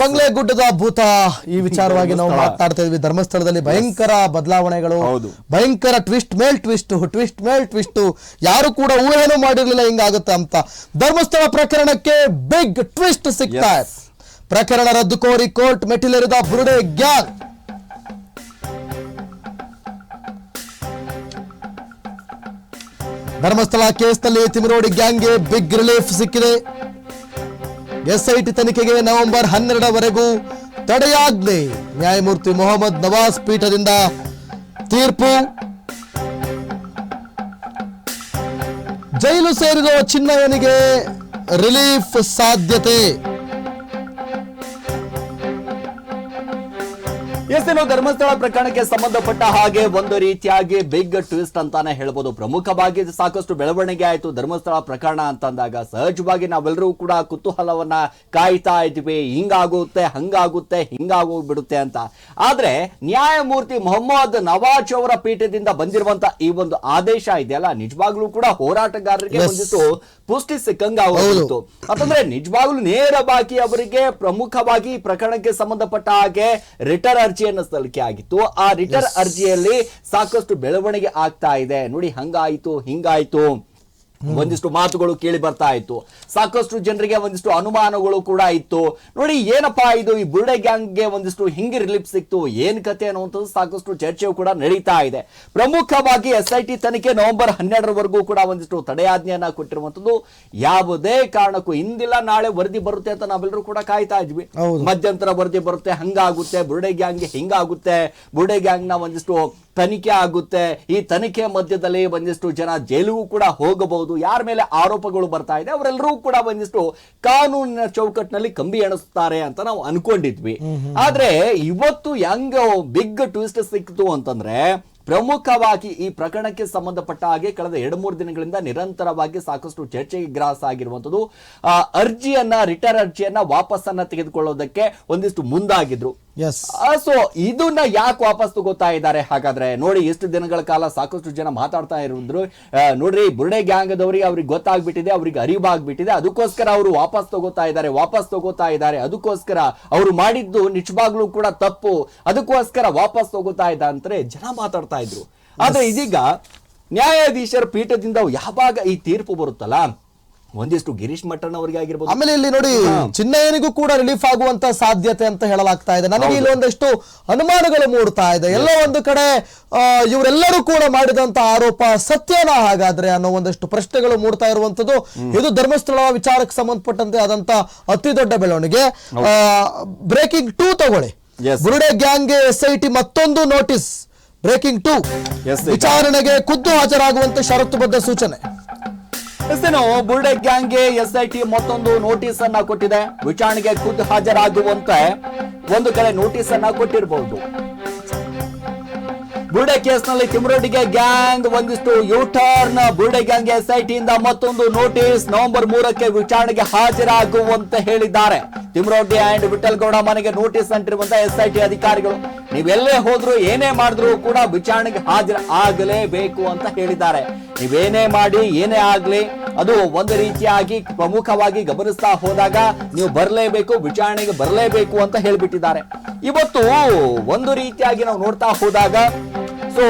ಬಂಗ್ಲೆ ಗುಡ್ಡದ ಭೂತ ಈ ವಿಚಾರವಾಗಿ ನಾವು ಮಾತಾಡ್ತಾ ಇದ್ವಿ. ಧರ್ಮಸ್ಥಳದಲ್ಲಿ ಭಯಂಕರ ಬದಲಾವಣೆಗಳು ಭಯಂಕರ ಟ್ವಿಸ್ಟ್ ಮೇಲ್ ಟ್ವಿಸ್ಟ್ ಟ್ವಿಸ್ಟ್ ಮೇಲ್ ಟ್ವಿಸ್ಟ್. ಯಾರು ಕೂಡ ಊಹೆನೂ ಮಾಡಿರ್ಲಿಲ್ಲ ಹಿಂಗಾಗುತ್ತೆ ಅಂತ. ಧರ್ಮಸ್ಥಳ ಪ್ರಕರಣಕ್ಕೆ ಬಿಗ್ ಟ್ವಿಸ್ಟ್ ಸಿಗ್ತಾ ಇದೆ. ಪ್ರಕರಣ ರದ್ದು ಕೋರಿ ಕೋರ್ಟ್ ಮೆಟ್ಟಿಲೇರಿದ ಬುರುಡೆ ಗ್ಯಾಂಗ್ ಧರ್ಮಸ್ಥಳ ಕೇಸ್ನಲ್ಲಿ ತಿಮರೋಡಿ ಗ್ಯಾಂಗ್ಗೆ ಬಿಗ್ ರಿಲೀಫ್ ಸಿಕ್ಕಿದೆ. ಎಸ್ಐಟಿ ತನಿಖೆಗೆ ನವೆಂಬರ್ ಹನ್ನೆರಡವರೆಗೂ ತಡೆಯಾಜ್ಞೆ. ನ್ಯಾಯಮೂರ್ತಿ ಮೊಹಮ್ಮದ್ ನವಾಜ್ ಪೀಠದಿಂದ ತೀರ್ಪು. ಜೈಲು ಸೇರಿರುವ ಚಿನ್ನವನಿಗೆ ರಿಲೀಫ್ ಸಾಧ್ಯತೆ. ಎಸ್ ಇನ್ನು ಧರ್ಮಸ್ಥಳ ಪ್ರಕರಣಕ್ಕೆ ಸಂಬಂಧಪಟ್ಟ ಹಾಗೆ ಒಂದು ರೀತಿಯಾಗಿ ಬಿಗ್ ಟ್ವಿಸ್ಟ್ ಅಂತಾನೆ ಹೇಳ್ಬೋದು. ಪ್ರಮುಖವಾಗಿ ಸಾಕಷ್ಟು ಬೆಳವಣಿಗೆ ಆಯಿತು ಧರ್ಮಸ್ಥಳ ಪ್ರಕರಣ ಅಂತಂದಾಗ. ಸಹಜವಾಗಿ ನಾವೆಲ್ಲರೂ ಕೂಡ ಕುತೂಹಲವನ್ನ ಕಾಯ್ತಾ ಇದ್ವಿ ಹಿಂಗಾಗುತ್ತೆ ಹಂಗಾಗುತ್ತೆ ಹಿಂಗಾಗೋಗ್ಬಿಡುತ್ತೆ ಅಂತ. ಆದ್ರೆ ನ್ಯಾಯಮೂರ್ತಿ ಮೊಹಮ್ಮದ್ ನವಾಜ್ ಅವರ ಪೀಠದಿಂದ ಬಂದಿರುವಂತ ಈ ಒಂದು ಆದೇಶ ಇದೆಯಲ್ಲ? ನಿಜವಾಗ್ಲೂ ಕೂಡ ಹೋರಾಟಗಾರರಿಗೆ ಬಂದಿತ್ತು ಪುಷ್ಟಿ ಸಿಕ್ಕಂಗ ಆಗೋಗಿತ್ತು ಅಂತಂದ್ರೆ ನಿಜವಾಗ್ಲೂ ನೇರವಾಗಿ ಅವರಿಗೆ ಪ್ರಮುಖವಾಗಿ ಪ್ರಕರಣಕ್ಕೆ ಸಂಬಂಧಪಟ್ಟ ಹಾಗೆ ರಿಟರ್ ಅರ್ಜಿಯನ್ನು ಸಲ್ಲಿಕೆ ಆಗಿತ್ತು. ಆ ರಿಟರ್ ಅರ್ಜಿಯಲ್ಲಿ ಸಾಕಷ್ಟು ಬೆಳವಣಿಗೆ ಆಗ್ತಾ ಇದೆ. ನೋಡಿ ಹಂಗಾಯ್ತು ಹಿಂಗಾಯ್ತು. ಒಂದಿಷ್ಟು ಮಾತುಗಳು ಕೇಳಿ ಬರ್ತಾ ಇತ್ತು. ಸಾಕಷ್ಟು ಜನರಿಗೆ ಒಂದಿಷ್ಟು ಅನುಮಾನಗಳು ಕೂಡ ಇತ್ತು. ನೋಡಿ ಏನಪ್ಪಾ ಇದು? ಈ ಬುರ್ಡೆ ಗ್ಯಾಂಗ್ಗೆ ಒಂದಿಷ್ಟು ಹಿಂಗೆ ರಿಲೀಫ್ ಸಿಕ್ತು. ಏನ್ ಕತೆ ಅನ್ನುವಂಥದ್ದು ಸಾಕಷ್ಟು ಚರ್ಚೆಯು ಕೂಡ ನಡೀತಾ ಇದೆ. ಪ್ರಮುಖವಾಗಿ ಎಸ್ ಐ ಟಿ ತನಿಖೆ ನವೆಂಬರ್ ಹನ್ನೆರಡರವರೆಗೂ ಕೂಡ ಒಂದಿಷ್ಟು ತಡೆಯಾಜ್ಞೆಯನ್ನ ಕೊಟ್ಟಿರುವಂತದ್ದು ಯಾವುದೇ ಕಾರಣಕ್ಕೂ ಹಿಂದಿಲ್ಲ ನಾಳೆ ವರದಿ ಬರುತ್ತೆ ಅಂತ ನಾವೆಲ್ಲರೂ ಕೂಡ ಕಾಯ್ತಾ ಇದ್ವಿ. ಮಧ್ಯಂತರ ವರದಿ ಬರುತ್ತೆ ಹಂಗಾಗುತ್ತೆ ಬುರ್ಡೆ ಗ್ಯಾಂಗ್ಗೆ ಹಿಂಗಾಗುತ್ತೆ. ಬುರ್ಡೆ ಗ್ಯಾಂಗ್ನ ಒಂದಿಷ್ಟು ತನಿಖೆ ಆಗುತ್ತೆ. ಈ ತನಿಖೆ ಮಧ್ಯದಲ್ಲಿ ಒಂದಿಷ್ಟು ಜನ ಜೈಲಿಗೂ ಕೂಡ ಹೋಗಬಹುದು. ಯಾರ ಮೇಲೆ ಆರೋಪಗಳು ಬರ್ತಾ ಇದೆ ಅವರೆಲ್ಲರೂ ಕೂಡ ಒಂದಿಷ್ಟು ಕಾನೂನಿನ ಚೌಕಟ್ಟಿನಲ್ಲಿ ಕಂಬಿ ಎಣಿಸ್ತಾರೆ ಅಂತ ನಾವು ಅನ್ಕೊಂಡಿದ್ವಿ. ಆದ್ರೆ ಇವತ್ತು ಹೆಂಗ ಬಿಗ್ ಟ್ವಿಸ್ಟ್ ಸಿಕ್ತು ಅಂತಂದ್ರೆ ಪ್ರಮುಖವಾಗಿ ಈ ಪ್ರಕರಣಕ್ಕೆ ಸಂಬಂಧಪಟ್ಟ ಹಾಗೆ ಕಳೆದ ಎರಡು ಮೂರು ದಿನಗಳಿಂದ ನಿರಂತರವಾಗಿ ಸಾಕಷ್ಟು ಚರ್ಚೆಗೆ ಗ್ರಾಸ ಆಗಿರುವಂಥದ್ದು ಅರ್ಜಿಯನ್ನ ರಿಟರ್ನ್ ಅರ್ಜಿಯನ್ನ ವಾಪಸ್ಸನ್ನ ತೆಗೆದುಕೊಳ್ಳೋದಕ್ಕೆ ಒಂದಿಷ್ಟು ಮುಂದಾಗಿದ್ರು. ಸೊ ಇದನ್ನ ಯಾಕೆ ವಾಪಸ್ ತಗೋತಾ ಇದ್ದಾರೆ? ಹಾಗಾದ್ರೆ ನೋಡಿ ಎಷ್ಟು ದಿನಗಳ ಕಾಲ ಸಾಕಷ್ಟು ಜನ ಮಾತಾಡ್ತಾ ಇರೋದ್ರು. ನೋಡ್ರಿ ಬುರ್ಡೆ ಗ್ಯಾಂಗ್ ದವರಿಗೆ ಅವ್ರಿಗೆ ಗೊತ್ತಾಗ್ಬಿಟ್ಟಿದೆ ಅವ್ರಿಗೆ ಅರಿವಾಗ್ಬಿಟ್ಟಿದೆ. ಅದಕ್ಕೋಸ್ಕರ ಅವರು ವಾಪಸ್ ತಗೋತಾ ಇದ್ದಾರೆ ವಾಪಸ್ ತಗೋತಾ ಇದ್ದಾರೆ. ಅದಕ್ಕೋಸ್ಕರ ಅವರು ಮಾಡಿದ್ದು ನಿಜವಾಗ್ಲೂ ಕೂಡ ತಪ್ಪು. ಅದಕ್ಕೋಸ್ಕರ ವಾಪಸ್ ತಗೋತಾ ಇದ್ದ ಅಂತಾರೆ ಜನ ಮಾತಾಡ್ತಾ ಇದ್ರು. ಆದ್ರೆ ಇದೀಗ ನ್ಯಾಯಾಧೀಶರ ಪೀಠದಿಂದ ಯಾವಾಗ ಈ ತೀರ್ಪು ಬರುತ್ತಲ್ಲ? ಒಂದಿಷ್ಟು ಗಿರೀಶ್ ಮಟ್ಟಣ್ಣ ಅವರಿಗೆ ಆಗಿರ್ಬೋದು. ಆಮೇಲೆ ಇಲ್ಲಿ ನೋಡಿ ಚಿನ್ನಯ್ಯನಿಗೂ ಕೂಡ ರಿಲೀಫ್ ಆಗುವಂತ ಸಾಧ್ಯತೆ ಅಂತ ಹೇಳಲಾಗ್ತಾ ಇದೆ. ನನಗೆ ಇಲ್ಲಿ ಒಂದಷ್ಟು ಅನುಮಾನಗಳು ಮೂಡ್ತಾ ಇದೆ. ಎಲ್ಲ ಒಂದು ಕಡೆ ಇವರೆಲ್ಲರೂ ಕೂಡ ಮಾಡಿದಂತ ಆರೋಪ ಸತ್ಯನಾ ಹಾಗಾದ್ರೆ ಅನ್ನೋ ಒಂದಷ್ಟು ಪ್ರಶ್ನೆಗಳು ಮೂಡ್ತಾ ಇರುವಂತದ್ದು ಇದು ಧರ್ಮಸ್ಥಳ ವಿಚಾರಕ್ಕೆ ಸಂಬಂಧಪಟ್ಟಂತೆ ಆದಂತ ಅತಿ ದೊಡ್ಡ ಬೆಳವಣಿಗೆ. ಬ್ರೇಕಿಂಗ್ ಟೂ ತಗೊಳ್ಳಿ. ಬುರುಡೆ ಗ್ಯಾಂಗ್ಗೆ ಎಸ್ ಐ ಟಿ ಮತ್ತೊಂದು ನೋಟಿಸ್ ಬ್ರೇಕಿಂಗ್ ಟೂ ವಿಚಾರಣೆಗೆ ಖುದ್ದು ಹಾಜರಾಗುವಂತೆ ಷರತ್ತುಬದ್ಧ ಸೂಚನೆ. ಎಸ್ಸೇನು ಬುರ್ಡೆ ಗ್ಯಾಂಗ್ಗೆ ಎಸ್ ಐ ಟಿ ಮತ್ತೊಂದು ನೋಟಿಸ್ ಅನ್ನ ಕೊಟ್ಟಿದೆ. ವಿಚಾರಣೆಗೆ ಖುದ್ದು ಹಾಜರಾಗುವಂತೆ ಒಂದು ಕಡೆ ನೋಟಿಸ್ ಅನ್ನ ಕೊಟ್ಟಿರಬಹುದು ಬುರ್ಡೆ ಕೇಸ್ನಲ್ಲಿ ತಿಮರೊಡ್ಡಿಗೆ ಗ್ಯಾಂಗ್ ಒಂದಿಷ್ಟು ಯೂಟರ್ನ್ ಬುರ್ಡೆ ಗ್ಯಾಂಗ್ ಎಸ್ ಐ ಟಿಯಿಂದ ಮತ್ತೊಂದು ನೋಟಿಸ್ ನವೆಂಬರ್ ಮೂರಕ್ಕೆ ವಿಚಾರಣೆಗೆ ಹಾಜರಾಗುವಂತೆ ಹೇಳಿದ್ದಾರೆ. ತಿಮರೊಡ್ಡಿ ಅಂಡ್ ವಿಠಲ್ ಗೌಡ ಮನೆಗೆ ನೋಟಿಸ್ ಅಂಟಿರುವಂತ ಎಸ್ ಐ ಟಿ ಅಧಿಕಾರಿಗಳು. ನೀವೆಲ್ಲೇ ಹೋದ್ರು ಏನೇ ಮಾಡಿದ್ರು ಕೂಡ ವಿಚಾರಣೆಗೆ ಹಾಜರ ಆಗಲೇಬೇಕು ಅಂತ ಹೇಳಿದ್ದಾರೆ. ನೀವೇನೇ ಮಾಡಿ, ಏನೇ ಆಗ್ಲಿ, ಅದು ಒಂದು ರೀತಿಯಾಗಿ ಪ್ರಮುಖವಾಗಿ ಗಮನಿಸ್ತಾ ಹೋದಾಗ ನೀವು ಬರಲೇಬೇಕು, ವಿಚಾರಣೆಗೆ ಬರಲೇಬೇಕು ಅಂತ ಹೇಳಿಬಿಟ್ಟಿದ್ದಾರೆ. ಇವತ್ತು ಒಂದು ರೀತಿಯಾಗಿ ನಾವು ನೋಡ್ತಾ ಹೋದಾಗ ಸೊ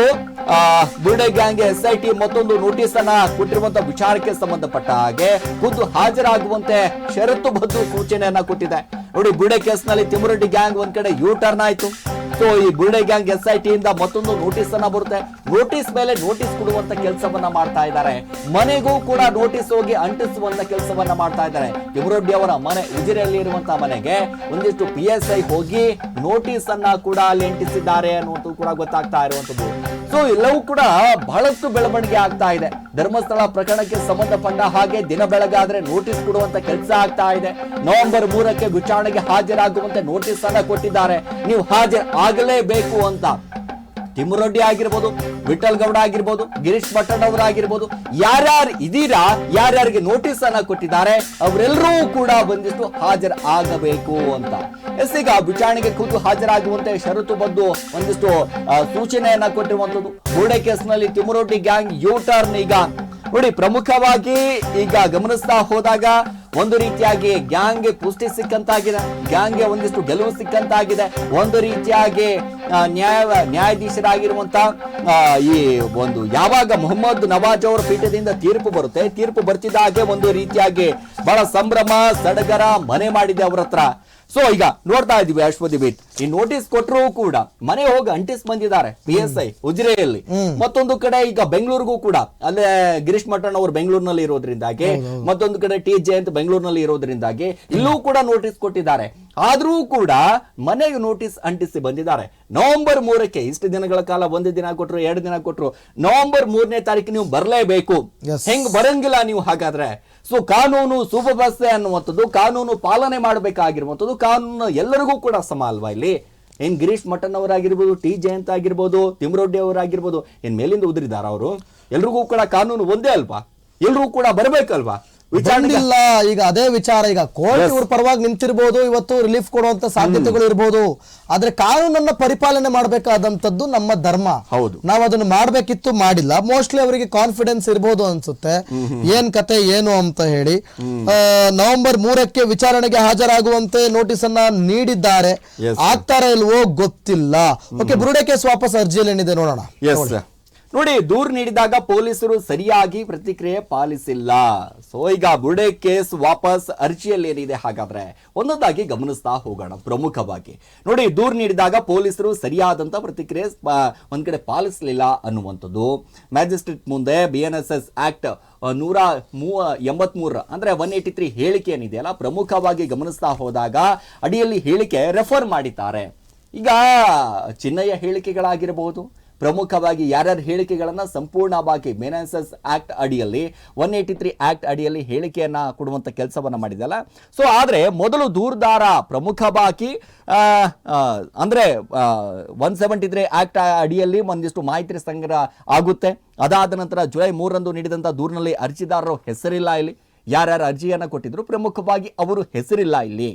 ಬುರ್ಡೆ ಗ್ಯಾಂಗ್ ಎಸ್ ಐ ಟಿ ಮತ್ತೊಂದು ನೋಟಿಸ್ ಅನ್ನ ಕೊಟ್ಟಿರುವಂತಹ ವಿಚಾರಕ್ಕೆ ಸಂಬಂಧಪಟ್ಟ ಹಾಗೆ ಖುದ್ದು ಹಾಜರಾಗುವಂತೆ ಷರತ್ತುಬದ್ಧ ಸೂಚನೆಯನ್ನ ಕೊಟ್ಟಿದೆ. ನೋಡಿ ಬುರ್ಡೆ ಕೇಸ್ನಲ್ಲಿ ತಿಮುರೆಡ್ಡಿ ಗ್ಯಾಂಗ್ ಒಂದ್ ಕಡೆ ಯೂ ಟರ್ನ್ ಆಯ್ತು. ಸೊ ಈ ಗುರುಡೆ ಗ್ಯಾಂಗ್ ಎಸ್ ಐ ಟಿಯಿಂದ ಮತ್ತೊಂದು ನೋಟಿಸ್ ಅನ್ನ ಬರುತ್ತೆ. ನೋಟಿಸ್ ಮೇಲೆ ನೋಟಿಸ್ ಕೊಡುವಂತ ಕೆಲಸವನ್ನ ಮಾಡ್ತಾ ಇದ್ದಾರೆ. ಮನೆಗೂ ಕೂಡ ನೋಟಿಸ್ ಹೋಗಿ ಅಂಟಿಸುವಂತ ಕೆಲಸವನ್ನ ಮಾಡ್ತಾ ಇದ್ದಾರೆ. ಇಮ್ರೊಡ್ಡಿ ಅವರ ಮನೆ ಉಜಿರೆಯಲ್ಲಿ ಇರುವಂತಹ ಮನೆಗೆ ಒಂದಿಷ್ಟು ಪಿ ಎಸ್ ಐ ಹೋಗಿ ನೋಟಿಸ್ ಅನ್ನ ಕೂಡ ಅಲ್ಲಿ ಅಂಟಿಸಿದ್ದಾರೆ ಅನ್ನುವಂಥದ್ದು ಕೂಡ ಗೊತ್ತಾಗ್ತಾ ಇರುವಂತದ್ದು. ಸೊ ಎಲ್ಲವೂ ಕೂಡ ಬಹಳಷ್ಟು ಬೆಳವಣಿಗೆ ಆಗ್ತಾ ಇದೆ. ಧರ್ಮಸ್ಥಳ ಪ್ರಕರಣಕ್ಕೆ ಸಂಬಂಧಪಟ್ಟ ಹಾಗೆ ದಿನ ಬೆಳಗಾದ್ರೆ ನೋಟಿಸ್ ಕೊಡುವಂತ ಕೆಲಸ ಆಗ್ತಾ ಇದೆ. ನವೆಂಬರ್ ಮೂರಕ್ಕೆ ವಿಚಾರಣೆಗೆ ಹಾಜರಾಗುವಂತೆ ನೋಟಿಸ್ ಅನ್ನ ಕೊಟ್ಟಿದ್ದಾರೆ. ನೀವು ಹಾಜರ್ ಆಗಲೇಬೇಕು ಅಂತ. ತಿಮ್ಮರೊಡ್ಡಿ ಆಗಿರ್ಬೋದು ವಿಠಲ್ ಗೌಡ ಆಗಿರ್ಬೋದು, ಗಿರೀಶ್ ಪಟ್ಟಣವ್ರು ಆಗಿರ್ಬೋದು, ಯಾರ್ಯಾರು ಇದೀರಾ, ಯಾರ್ಯಾರಿಗೆ ನೋಟಿಸ್ ಅನ್ನ ಕೊಟ್ಟಿದ್ದಾರೆ ಅವರೆಲ್ಲರೂ ಕೂಡ ಬಂದಿಷ್ಟು ಹಾಜರ್ ಆಗಬೇಕು ಅಂತ. ಎಸ್ ಈಗ ವಿಚಾರಣೆಗೆ ಕೂತು ಹಾಜರಾಗುವಂತೆ ಷರತ್ತು ಬಂದು ಒಂದಿಷ್ಟು ಸೂಚನೆಯನ್ನ ಕೊಟ್ಟಿರುವಂತದ್ದು ಗೋಡೆ ಕೇಸ್ನಲ್ಲಿ ತಿಮ್ಮರೊಡ್ಡಿ ಗ್ಯಾಂಗ್ ಯೂ ಟರ್ನ್ ಈಗ. ನೋಡಿ, ಪ್ರಮುಖವಾಗಿ ಈಗ ಗಮನಿಸ್ತಾ ಹೋದಾಗ ಒಂದು ರೀತಿಯಾಗಿ ಗ್ಯಾಂಗ್ಗೆ ಪುಷ್ಟಿ ಸಿಕ್ಕಂತಾಗಿದೆ. ಗ್ಯಾಂಗ್ಗೆ ಒಂದಿಷ್ಟು ಗೆಲುವು ಸಿಕ್ಕಂತಾಗಿದೆ. ಒಂದು ರೀತಿಯಾಗಿ ನ್ಯಾಯ ನ್ಯಾಯಾಧೀಶರಾಗಿರುವಂತ ಈ ಒಂದು ಯಾವಾಗ ಮೊಹಮ್ಮದ್ ನವಾಜ್ ಅವರ ಪೀಠದಿಂದ ತೀರ್ಪು ಬರುತ್ತೆ ತೀರ್ಪು ಬರ್ತಿದ್ದ ಹಾಗೆ ಒಂದು ರೀತಿಯಾಗಿ ಬಹಳ ಸಂಭ್ರಮ ಸಡಗರ ಮನೆ ಮಾಡಿದೆ ಅವ್ರ ಹತ್ರ. ಸೊ ಈಗ ನೋಡ್ತಾ ಇದೀವಿ ಅಶ್ವತಿ ಬೀಟ್ ಈ ನೋಟಿಸ್ ಕೊಟ್ಟರು ಕೂಡ ಮನೆ ಹೋಗಿ ಅಂಟಿಸ್ ಬಂದಿದ್ದಾರೆ ಪಿ ಎಸ್ ಐ ಉಜಿರೆಯಲ್ಲಿ. ಮತ್ತೊಂದು ಕಡೆ ಈಗ ಬೆಂಗಳೂರಿಗೂ ಕೂಡ ಅಲ್ಲೇ ಗಿರೀಶ್ ಮಠಣ್ಣ ಅವರು ಬೆಂಗಳೂರಿನಲ್ಲಿ ಇರೋದ್ರಿಂದಾಗಿ ಮತ್ತೊಂದು ಕಡೆ ಟಿ ಜಯಂತ್ ಬೆಂಗಳೂರಿನಲ್ಲಿ ಇರೋದ್ರಿಂದಾಗಿ ಇಲ್ಲೂ ಕೂಡ ನೋಟಿಸ್ ಕೊಟ್ಟಿದ್ದಾರೆ. ಆದ್ರೂ ಕೂಡ ಮನೆಗೆ ನೋಟಿಸ್ ಅಂಟಿಸಿ ಬಂದಿದ್ದಾರೆ. ನವೆಂಬರ್ ಮೂರಕ್ಕೆ ಇಷ್ಟು ದಿನಗಳ ಕಾಲ ಒಂದು ದಿನ ಕೊಟ್ಟರು ಎರಡು ದಿನ ಕೊಟ್ಟರು ನವೆಂಬರ್ ಮೂರನೇ ತಾರೀಕು ನೀವು ಬರಲೇಬೇಕು. ಹೆಂಗ್ ಬರಂಗಿಲ್ಲ ನೀವು ಹಾಗಾದ್ರೆ? ಸೊ ಕಾನೂನು ಸುವ್ಯವಸ್ಥೆ ಅನ್ನುವಂಥದ್ದು ಕಾನೂನು ಪಾಲನೆ ಮಾಡಬೇಕಾಗಿರುವಂಥದ್ದು ಕಾನೂನು ಎಲ್ಲರಿಗೂ ಕೂಡ ಸಮ ಅಲ್ವಾ ಇಲ್ಲಿ? ಏನ್ ಗಿರೀಶ್ ಮಠನ್ ಅವರಾಗಿರ್ಬೋದು ಟಿ ಜಯಂತ್ ಆಗಿರ್ಬೋದು ತಿಮ್ರೊಡ್ಡಿ ಅವರಾಗಿರ್ಬೋದು ಏನ್ ಮೇಲಿಂದ ಉದುರಿದಾರ ಅವರು? ಎಲ್ರಿಗೂ ಕೂಡ ಕಾನೂನು ಒಂದೇ ಅಲ್ವಾ? ಎಲ್ರಿಗೂ ಕೂಡ ಬರಬೇಕಲ್ವಾ? ಬಂದಿಲ್ಲ. ಈಗ ಅದೇ ವಿಚಾರ. ಈಗ ಕೋರ್ಟ್. ಇವ್ರ ಪರವಾಗಿ ನಿಂತಿರ್ಬೋದು ಇವತ್ತು ರಿಲೀಫ್ ಕೊಡುವಂತ ಸಾಧ್ಯತೆಗಳು ಇರ್ಬೋದು. ಆದ್ರೆ ಕಾನೂನನ್ನ ಪರಿಪಾಲನೆ ಮಾಡಬೇಕಾದಂತದ್ದು ನಮ್ಮ ಧರ್ಮ. ಹೌದು. ನಾವ್ ಅದನ್ನ ಮಾಡ್ಬೇಕಿತ್ತು ಮಾಡಿಲ್ಲ. ಮೋಸ್ಟ್ಲಿ ಅವರಿಗೆ ಕಾನ್ಫಿಡೆನ್ಸ್ ಇರ್ಬೋದು ಅನ್ಸುತ್ತೆ. ಏನ್ ಕತೆ ಏನು ಅಂತ ಹೇಳಿ. ನವೆಂಬರ್ ಮೂರಕ್ಕೆ ವಿಚಾರಣೆಗೆ ಹಾಜರಾಗುವಂತೆ ನೋಟಿಸ್ ಅನ್ನ ನೀಡಿದ್ದಾರೆ. ಆಗ್ತಾರ ಇಲ್ವೋ ಗೊತ್ತಿಲ್ಲ. ಓಕೆ ಬುರುಡೆ ಕೇಸ್ ವಾಪಸ್ ಅರ್ಜಿಯಲ್ಲಿ ಏನಿದೆ ನೋಡೋಣ ನೋಡಿ, ದೂರು ನೀಡಿದಾಗ ಪೊಲೀಸರು ಸರಿಯಾಗಿ ಪ್ರತಿಕ್ರಿಯೆ ಪಾಲಿಸಿಲ್ಲ. ಸೊ ಈಗ ಬುರ್ಡೆ ಕೇಸ್ ವಾಪಸ್ ಅರ್ಜಿಯಲ್ಲಿ ಏನಿದೆ ಹಾಗಾದ್ರೆ? ಒಂದೊಂದಾಗಿ ಗಮನಿಸ್ತಾ ಹೋಗೋಣ, ಪ್ರಮುಖವಾಗಿ. ನೋಡಿ, ದೂರು ನೀಡಿದಾಗ ಪೊಲೀಸರು ಸರಿಯಾದಂತ ಪ್ರತಿಕ್ರಿಯೆ ಒಂದ್ ಕಡೆ ಪಾಲಿಸಲಿಲ್ಲ ಅನ್ನುವಂಥದ್ದು. ಮ್ಯಾಜಿಸ್ಟ್ರೇಟ್ ಮುಂದೆ B N S S act ನೂರ ಮೂವ ಎಂಬತ್ಮೂರ, ಅಂದ್ರೆ ಒನ್ ಏಟಿ ತ್ರೀ ಹೇಳಿಕೆ ಏನಿದೆಯಲ್ಲ ಪ್ರಮುಖವಾಗಿ ಗಮನಿಸ್ತಾ ಹೋದಾಗ ಅಡಿಯಲ್ಲಿ ಹೇಳಿಕೆ ರೆಫರ್ ಮಾಡಿದ್ದಾರೆ. ಈಗ ಚಿನ್ನಯ್ಯ ಹೇಳಿಕೆಗಳಾಗಿರಬಹುದು ಪ್ರಮುಖವಾಗಿ ಯಾರ್ಯಾರ ಹೇಳಿಕೆಗಳನ್ನು ಸಂಪೂರ್ಣವಾಗಿ ಮೆನಾನ್ಸಸ್ ಆಕ್ಟ್ ಅಡಿಯಲ್ಲಿ ಒನ್ ಏಯ್ಟಿ ತ್ರೀ ಆಕ್ಟ್ ಅಡಿಯಲ್ಲಿ ಹೇಳಿಕೆಯನ್ನು ಕೊಡುವಂಥ ಕೆಲಸವನ್ನು ಮಾಡಿದಲ್ಲ ಸೊ ಆದರೆ ಮೊದಲು ದೂರದಾರ ಪ್ರಮುಖವಾಗಿ ಅಂದ್ರೆ ಒನ್ ಸೆವೆಂಟಿ ತ್ರೀ ಆಕ್ಟ್ ಅಡಿಯಲ್ಲಿ ಒಂದಿಷ್ಟು ಮಾಹಿತಿ ಸಂಗ್ರಹ ಆಗುತ್ತೆ. ಅದಾದ ನಂತರ ಜುಲೈ ಮೂರರಂದು ನೀಡಿದಂಥ ದೂರಿನಲ್ಲಿ ಅರ್ಜಿದಾರರು ಹೆಸರಿಲ್ಲ ಇಲ್ಲಿ. ಯಾರ್ಯಾರು ಅರ್ಜಿಯನ್ನು ಕೊಟ್ಟಿದ್ರು ಪ್ರಮುಖವಾಗಿ ಅವರು ಹೆಸರಿಲ್ಲ ಇಲ್ಲಿ.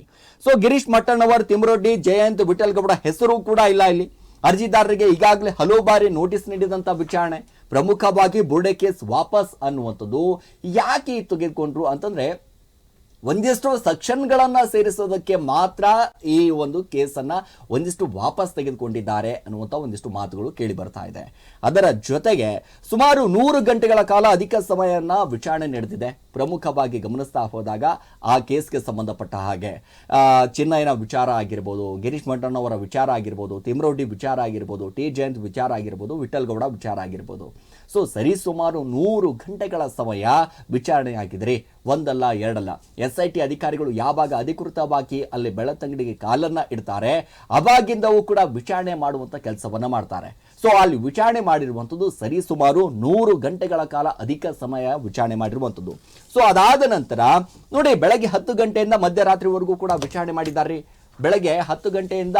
ಸೊ ಗಿರೀಶ್ ಮಟ್ಟಣ್ಣವರ್, ತಿಮ್ರೊಡ್ಡಿ, ಜಯಂತ್ ವಿಠಲ್ಗೌಡ ಹೆಸರು ಕೂಡ ಇಲ್ಲ ಇಲ್ಲಿ. ಅರ್ಜಿದಾರರಿಗೆ ಈಗಾಗಲೇ ಹಲವು ಬಾರಿ ನೋಟಿಸ್ ನೀಡಿದಂತ ವಿಚಾರಣೆ. ಪ್ರಮುಖವಾಗಿ ಬುರ್ಡೆ ಕೇಸ್ ವಾಪಸ್ ಅನ್ನುವಂಥದ್ದು ಯಾಕೆ ತೆಗೆದುಕೊಂಡ್ರು ಅಂತಂದ್ರೆ ಒಂದಿಷ್ಟು ಸೆಕ್ಷನ್ಗಳನ್ನ ಸೇರಿಸೋದಕ್ಕೆ ಮಾತ್ರ ಈ ಒಂದು ಕೇಸನ್ನ ಒಂದಿಷ್ಟು ವಾಪಸ್ ತೆಗೆದುಕೊಂಡಿದ್ದಾರೆ ಅನ್ನುವಂಥ ಒಂದಿಷ್ಟು ಮಾತುಗಳು ಕೇಳಿ ಬರ್ತಾ ಇದೆ. ಅದರ ಜೊತೆಗೆ ಸುಮಾರು ನೂರು ಗಂಟೆಗಳ ಕಾಲ ಅಧಿಕ ಸಮಯನ ವಿಚಾರಣೆ ನಡೆದಿದೆ. ಪ್ರಮುಖವಾಗಿ ಗಮನಿಸ್ತಾ ಹೋದಾಗ ಆ ಕೇಸ್ಗೆ ಸಂಬಂಧಪಟ್ಟ ಹಾಗೆ. ಚಿನ್ನಯ್ಯನ ವಿಚಾರ ಆಗಿರ್ಬೋದು, ಗಿರೀಶ್ ಮಠಣ್ಣವರ ವಿಚಾರ ಆಗಿರ್ಬೋದು, ತಿಮ್ರೋಡಿ ವಿಚಾರ ಆಗಿರ್ಬೋದು, ಟಿ ಜಯಂತ್ ವಿಚಾರ ಆಗಿರ್ಬೋದು ವಿಠಲ್ ಗೌಡ ವಿಚಾರ ಆಗಿರ್ಬೋದು. ಸೊ ಸರಿಸುಮಾರು ನೂರು ಗಂಟೆಗಳ ಸಮಯ ವಿಚಾರಣೆ ಆಗಿದ್ರಿ ಒಂದಲ್ಲ ಎರಡಲ್ಲ. ಎಸ್ ಐ ಟಿ ಅಧಿಕಾರಿಗಳು ಯಾವಾಗ ಅಧಿಕೃತವಾಗಿ ಅಲ್ಲಿ ಬೆಳತಂಗಡಿಗೆ ಕಾಲನ್ನ ಇಡ್ತಾರೆ, ಅವಾಗಿಂದವೂ ಕೂಡ ವಿಚಾರಣೆ ಮಾಡುವಂತ ಕೆಲಸವನ್ನ ಮಾಡ್ತಾರೆ. ಸೊ ಅಲ್ಲಿ ವಿಚಾರಣೆ ಮಾಡಿರುವಂಥದ್ದು ಸರಿಸುಮಾರು ನೂರು ಗಂಟೆಗಳ ಕಾಲ ಅಧಿಕ ಸಮಯ ವಿಚಾರಣೆ ಮಾಡಿರುವಂಥದ್ದು ಸೊ ಅದಾದ ನಂತರ ನೋಡಿ ಬೆಳಗ್ಗೆ ಹತ್ತು ಗಂಟೆಯಿಂದ ಮಧ್ಯರಾತ್ರಿವರೆಗೂ ಕೂಡ ವಿಚಾರಣೆ ಮಾಡಿದ್ದಾರೆ. ಬೆಳಗ್ಗೆ ಹತ್ತು ಗಂಟೆಯಿಂದ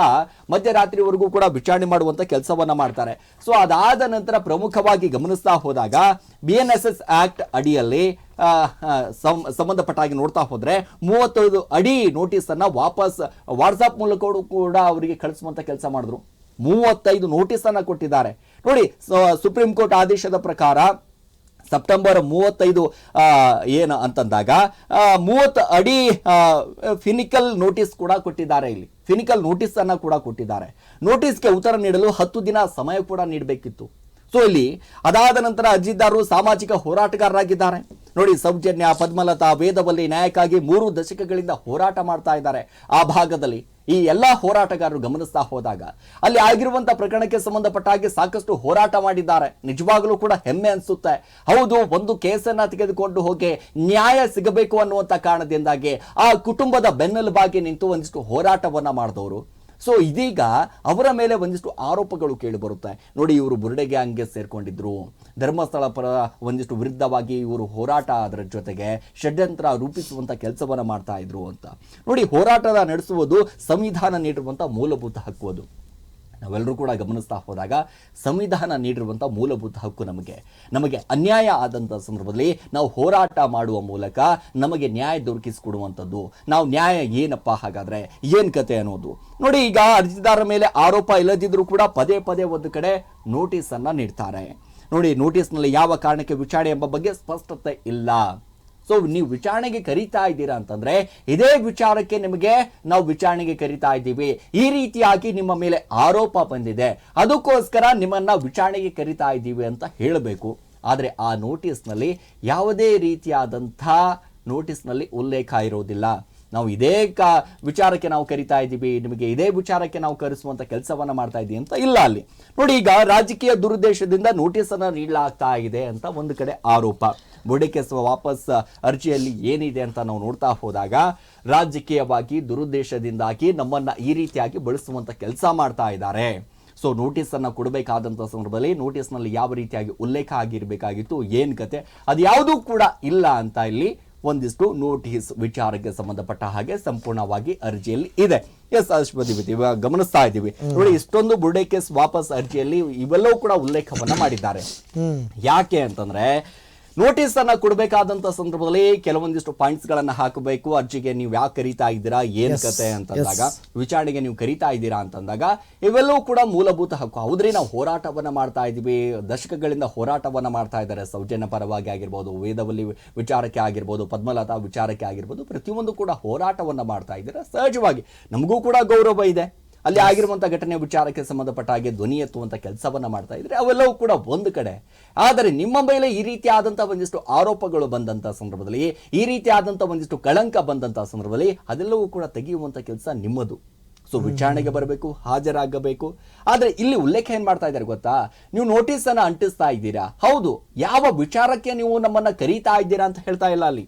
ಮಧ್ಯರಾತ್ರಿವರೆಗೂ ಕೂಡ ವಿಚಾರಣೆ ಮಾಡುವಂಥ ಕೆಲಸವನ್ನು ಮಾಡ್ತಾರೆ. ಸೊ ಅದಾದ ನಂತರ ಪ್ರಮುಖವಾಗಿ ಗಮನಿಸ್ತಾ ಹೋದಾಗ B N S S act ಅಡಿಯಲ್ಲಿ ಸಂಬಂಧಪಟ್ಟಾಗಿ ನೋಡ್ತಾ ಹೋದರೆ ಮೂವತ್ತೈದು ಅಡಿ ನೋಟಿಸನ್ನು ವಾಪಸ್ ವಾಟ್ಸಪ್ ಮೂಲಕ ಕೂಡ ಅವರಿಗೆ ಕಳಿಸುವಂಥ ಕೆಲಸ ಮಾಡಿದ್ರು. ಮೂವತ್ತೈದು ನೋಟಿಸನ್ನು ಕೊಟ್ಟಿದ್ದಾರೆ. ನೋಡಿ ಸುಪ್ರೀಂ ಕೋರ್ಟ್ ಆದೇಶದ ಪ್ರಕಾರ ಸೆಪ್ಟೆಂಬರ್ ಮೂವತ್ತೈದು ಏನು ಅಂತಂದಾಗ ಮೂವತ್ತು ಅಡಿ ಫಿನಿಕಲ್ ನೋಟಿಸ್ ಕೂಡ ಕೊಟ್ಟಿದ್ದಾರೆ ಇಲ್ಲಿ. ಫಿನಿಕಲ್ ನೋಟಿಸ್ ಅನ್ನ ಕೂಡ ಕೊಟ್ಟಿದ್ದಾರೆ. ನೋಟಿಸ್ಗೆ ಉತ್ತರ ನೀಡಲು ಹತ್ತು ದಿನ ಸಮಯ ಕೂಡ ನೀಡಬೇಕಿತ್ತು. ಸೊ ಇಲ್ಲಿ ಅದಾದ ನಂತರ ಅರ್ಜಿದಾರರು ಸಾಮಾಜಿಕ ಹೋರಾಟಗಾರರಾಗಿದ್ದಾರೆ. ನೋಡಿ, ಸೌಜನ್ಯ, ಪದ್ಮಲತಾ, ವೇದವಲ್ಲಿ ನ್ಯಾಯಕ್ಕಾಗಿ ಮೂರು ದಶಕಗಳಿಂದ ಹೋರಾಟ ಮಾಡ್ತಾ ಇದ್ದಾರೆ. ಆ ಭಾಗದಲ್ಲಿ ಈ ಎಲ್ಲಾ ಹೋರಾಟಗಾರರು ಗಮನಿಸ್ತಾ ಹೋದಾಗ, ಅಲ್ಲಿ ಆಗಿರುವಂತ ಪ್ರಕರಣಕ್ಕೆ ಸಂಬಂಧಪಟ್ಟ ಹಾಗೆ ಸಾಕಷ್ಟು ಹೋರಾಟ ಮಾಡಿದ್ದಾರೆ. ನಿಜವಾಗಲೂ ಕೂಡ ಹೆಮ್ಮೆ ಅನ್ಸುತ್ತೆ. ಹೌದು, ಒಂದು ಕೇಸನ್ನ ತೆಗೆದುಕೊಂಡು ಹೋಗಿ ನ್ಯಾಯ ಸಿಗಬೇಕು ಅನ್ನುವಂತ ಕಾರಣದಿಂದಾಗಿ ಆ ಕುಟುಂಬದ ಬೆನ್ನೆಲುಬಾಗಿ ನಿಂತು ಒಂದಿಷ್ಟು ಹೋರಾಟವನ್ನ ಮಾಡಿದವರು. ಸೊ ಇದೀಗ ಅವರ ಮೇಲೆ ಒಂದಿಷ್ಟು ಆರೋಪಗಳು ಕೇಳಿ ಬರುತ್ತೆ. ನೋಡಿ, ಇವರು ಬುರುಡೆ ಗ್ಯಾಂಗ್ಗೆ ಸೇರ್ಕೊಂಡಿದ್ರು. ಧರ್ಮಸ್ಥಳ ಪರ ಒಂದಿಷ್ಟು ವಿರುದ್ಧವಾಗಿ ಇವರು ಹೋರಾಟ ಅದರ ಜೊತೆಗೆ ಷಡ್ಯಂತ್ರ ರೂಪಿಸುವಂಥ ಕೆಲಸವನ್ನ ಮಾಡ್ತಾ ಇದ್ರು ಅಂತ. ನೋಡಿ ಹೋರಾಟದ ನಡೆಸುವುದು ಸಂವಿಧಾನ ನೀಡಿರುವಂತ ಮೂಲಭೂತ ಹಕ್ಕು ಅದು. ನಾವೆಲ್ಲರೂ ಕೂಡ ಗಮನಿಸ್ತಾ ಹೋದಾಗ ಸಂವಿಧಾನ ನೀಡಿರುವಂಥ ಮೂಲಭೂತ ಹಕ್ಕು ನಮಗೆ. ನಮಗೆ ಅನ್ಯಾಯ ಆದಂಥ ಸಂದರ್ಭದಲ್ಲಿ ನಾವು ಹೋರಾಟ ಮಾಡುವ ಮೂಲಕ ನಮಗೆ ನ್ಯಾಯ ದೊರಕಿಸಿಕೊಡುವಂಥದ್ದು. ನಾವು ನ್ಯಾಯ ಏನಪ್ಪ ಹಾಗಾದರೆ ಏನು ಕತೆ ಅನ್ನೋದು. ನೋಡಿ ಈಗ ಅರ್ಜಿದಾರರ ಮೇಲೆ ಆರೋಪ ಇಲ್ಲದಿದ್ದರೂ ಕೂಡ ಪದೇ ಪದೇ ಒಂದು ಕಡೆ ನೋಟಿಸನ್ನು ನೀಡ್ತಾರೆ. ನೋಡಿ ನೋಟಿಸ್ನಲ್ಲಿ ಯಾವ ಕಾರಣಕ್ಕೆ ವಿಚಾರಣೆ ಎಂಬ ಬಗ್ಗೆ ಸ್ಪಷ್ಟತೆ ಇಲ್ಲ. ಸೊ ನೀವು ವಿಚಾರಣೆಗೆ ಕರೀತಾ ಇದ್ದೀರಾ ಅಂತಂದ್ರೆ, ಇದೇ ವಿಚಾರಕ್ಕೆ ನಿಮಗೆ ನಾವು ವಿಚಾರಣೆಗೆ ಕರೀತಾ ಇದ್ದೀವಿ. ಈ ರೀತಿಯಾಗಿ ನಿಮ್ಮ ಮೇಲೆ ಆರೋಪ ಬಂದಿದೆ. ಅದಕ್ಕೋಸ್ಕರ ನಿಮ್ಮನ್ನ ವಿಚಾರಣೆಗೆ ಕರೀತಾ ಇದ್ದೀವಿ ಅಂತ ಹೇಳಬೇಕು. ಆದರೆ ಆ ನೋಟಿಸ್ನಲ್ಲಿ ಯಾವುದೇ ರೀತಿಯಾದಂಥ ನೋಟಿಸ್ನಲ್ಲಿ ಉಲ್ಲೇಖ ಇರೋದಿಲ್ಲ. ನಾವು ಇದೇ ಕಾ ವಿಚಾರಕ್ಕೆ ನಾವು ಕರಿತಾ ಇದ್ದೀವಿ, ನಿಮಗೆ ಇದೇ ವಿಚಾರಕ್ಕೆ ನಾವು ಕರೆಸುವಂಥ ಕೆಲಸವನ್ನ ಮಾಡ್ತಾ ಇದ್ದೀವಿ ಅಂತ ಇಲ್ಲ ಅಲ್ಲಿ. ನೋಡಿ, ಈಗ ರಾಜಕೀಯ ದುರುದ್ದೇಶದಿಂದ ನೋಟಿಸ್ ಅನ್ನ ನೀಡಲಾಗ್ತಾ ಇದೆ ಅಂತ ಒಂದು ಕಡೆ ಆರೋಪ. ಬುಡಕೆ ವಾಪಸ್ ಅರ್ಜಿಯಲ್ಲಿ ಏನಿದೆ ಅಂತ ನಾವು ನೋಡ್ತಾ ಹೋದಾಗ ರಾಜಕೀಯವಾಗಿ ದುರುದ್ದೇಶದಿಂದಾಗಿ ನಮ್ಮನ್ನ ಈ ರೀತಿಯಾಗಿ ಬಳಸುವಂತ ಕೆಲಸ ಮಾಡ್ತಾ ಇದ್ದಾರೆ. ಸೊ ನೋಟಿಸ್ ಅನ್ನ ಕೊಡಬೇಕಾದಂತ ಸಂದರ್ಭದಲ್ಲಿ ನೋಟಿಸ್ನಲ್ಲಿ ಯಾವ ರೀತಿಯಾಗಿ ಉಲ್ಲೇಖ ಆಗಿರ್ಬೇಕಾಗಿತ್ತು ಏನ್ ಕತೆ ಅದು ಯಾವುದೂ ಕೂಡ ಇಲ್ಲ ಅಂತ ಇಲ್ಲಿ ಒಂದಿಷ್ಟು ನೋಟಿಸ್ ವಿಚಾರಕ್ಕೆ ಸಂಬಂಧಪಟ್ಟ ಹಾಗೆ ಸಂಪೂರ್ಣವಾಗಿ ಅರ್ಜಿಯಲ್ಲಿ ಇದೆ. ಎಸ್ ಅಶ್ವತಿ ಇವಾಗ ಗಮನಿಸ್ತಾ ಇದ್ದೀವಿ. ನೋಡಿ ಇಷ್ಟೊಂದು ಬುರ್ಡೆ ಕೇಸ್ ವಾಪಸ್ ಅರ್ಜಿಯಲ್ಲಿ ಇವೆಲ್ಲವೂ ಕೂಡ ಉಲ್ಲೇಖವನ್ನ ಮಾಡಿದ್ದಾರೆ. ಯಾಕೆ ಅಂತಂದ್ರೆ ನೋಟಿಸ್ ಅನ್ನ ಕೊಡಬೇಕಾದಂತ ಸಂದರ್ಭದಲ್ಲಿ ಕೆಲವೊಂದಿಷ್ಟು ಪಾಯಿಂಟ್ಸ್ ಗಳನ್ನ ಹಾಕಬೇಕು. ಅರ್ಜಿಗೆ ನೀವು ಯಾಕೆ ಕರೀತಾ ಇದ್ದೀರಾ? ಏನ್ ಕತೆ ಅಂತಂದಾಗ ವಿಚಾರಣೆಗೆ ನೀವು ಕರೀತಾ ಇದ್ದೀರಾ ಅಂತಂದಾಗ ಇವೆಲ್ಲವೂ ಕೂಡ ಮೂಲಭೂತ ಹಕ್ಕು. ಹೌದ್ರಿ ನಾವು ಹೋರಾಟವನ್ನ ಮಾಡ್ತಾ ಇದೀವಿ ದಶಕಗಳಿಂದ ಹೋರಾಟವನ್ನ ಮಾಡ್ತಾ ಇದ್ದಾರೆ. ಸೌಜನ್ಯ ಪರವಾಗಿ ಆಗಿರ್ಬೋದು ವೇದವಲ್ಲಿ ವಿಚಾರಕ್ಕೆ ಆಗಿರ್ಬೋದು ಪದ್ಮಲತಾ ವಿಚಾರಕ್ಕೆ ಆಗಿರ್ಬೋದು ಪ್ರತಿಯೊಂದು ಕೂಡ ಹೋರಾಟವನ್ನ ಮಾಡ್ತಾ ಇದ್ದಾರೆ? ಸಹಜವಾಗಿ. ನಮಗೂ ಕೂಡ ಗೌರವ ಇದೆ. ಅಲ್ಲಿ ಆಗಿರುವಂತ ಘಟನೆ ವಿಚಾರಕ್ಕೆ ಸಂಬಂಧಪಟ್ಟ ಹಾಗೆ ಧ್ವನಿ ಎತ್ತುವಂತ ಕೆಲಸವನ್ನ ಮಾಡ್ತಾ ಇದ್ರೆ ಅವೆಲ್ಲವೂ ಕೂಡ ಒಂದು ಕಡೆ. ಆದರೆ ನಿಮ್ಮ ಮೇಲೆ ಈ ರೀತಿಯಾದಂತಹ ಒಂದಿಷ್ಟು ಆರೋಪಗಳು ಬಂದಂತ ಸಂದರ್ಭದಲ್ಲಿ ಈ ರೀತಿಯಾದಂತಹ ಒಂದಿಷ್ಟು ಕಳಂಕ ಬಂದಂತ ಸಂದರ್ಭದಲ್ಲಿ ಅದೆಲ್ಲವೂ ಕೂಡ ತೆಗೆಯುವಂತ ಕೆಲಸ ನಿಮ್ಮದು. ಸೊ ವಿಚಾರಣೆಗೆ ಬರಬೇಕು ಹಾಜರಾಗಬೇಕು. ಆದರೆ ಇಲ್ಲಿ ಉಲ್ಲೇಖ ಏನು ಮಾಡ್ತಾ ಇದ್ದಾರೆ ಗೊತ್ತಾ? ನೀವು ನೋಟಿಸ್ ಅನ್ನು ಅಂಟಿಸ್ತಾ ಇದ್ದೀರಾ? ಹೌದು ಯಾವ ವಿಚಾರಕ್ಕೆ ನೀವು ನಮ್ಮನ್ನ ಕರೀತಾ ಇದ್ದೀರಾ ಅಂತ ಹೇಳ್ತಾ ಇಲ್ಲ ಅಲ್ಲಿ.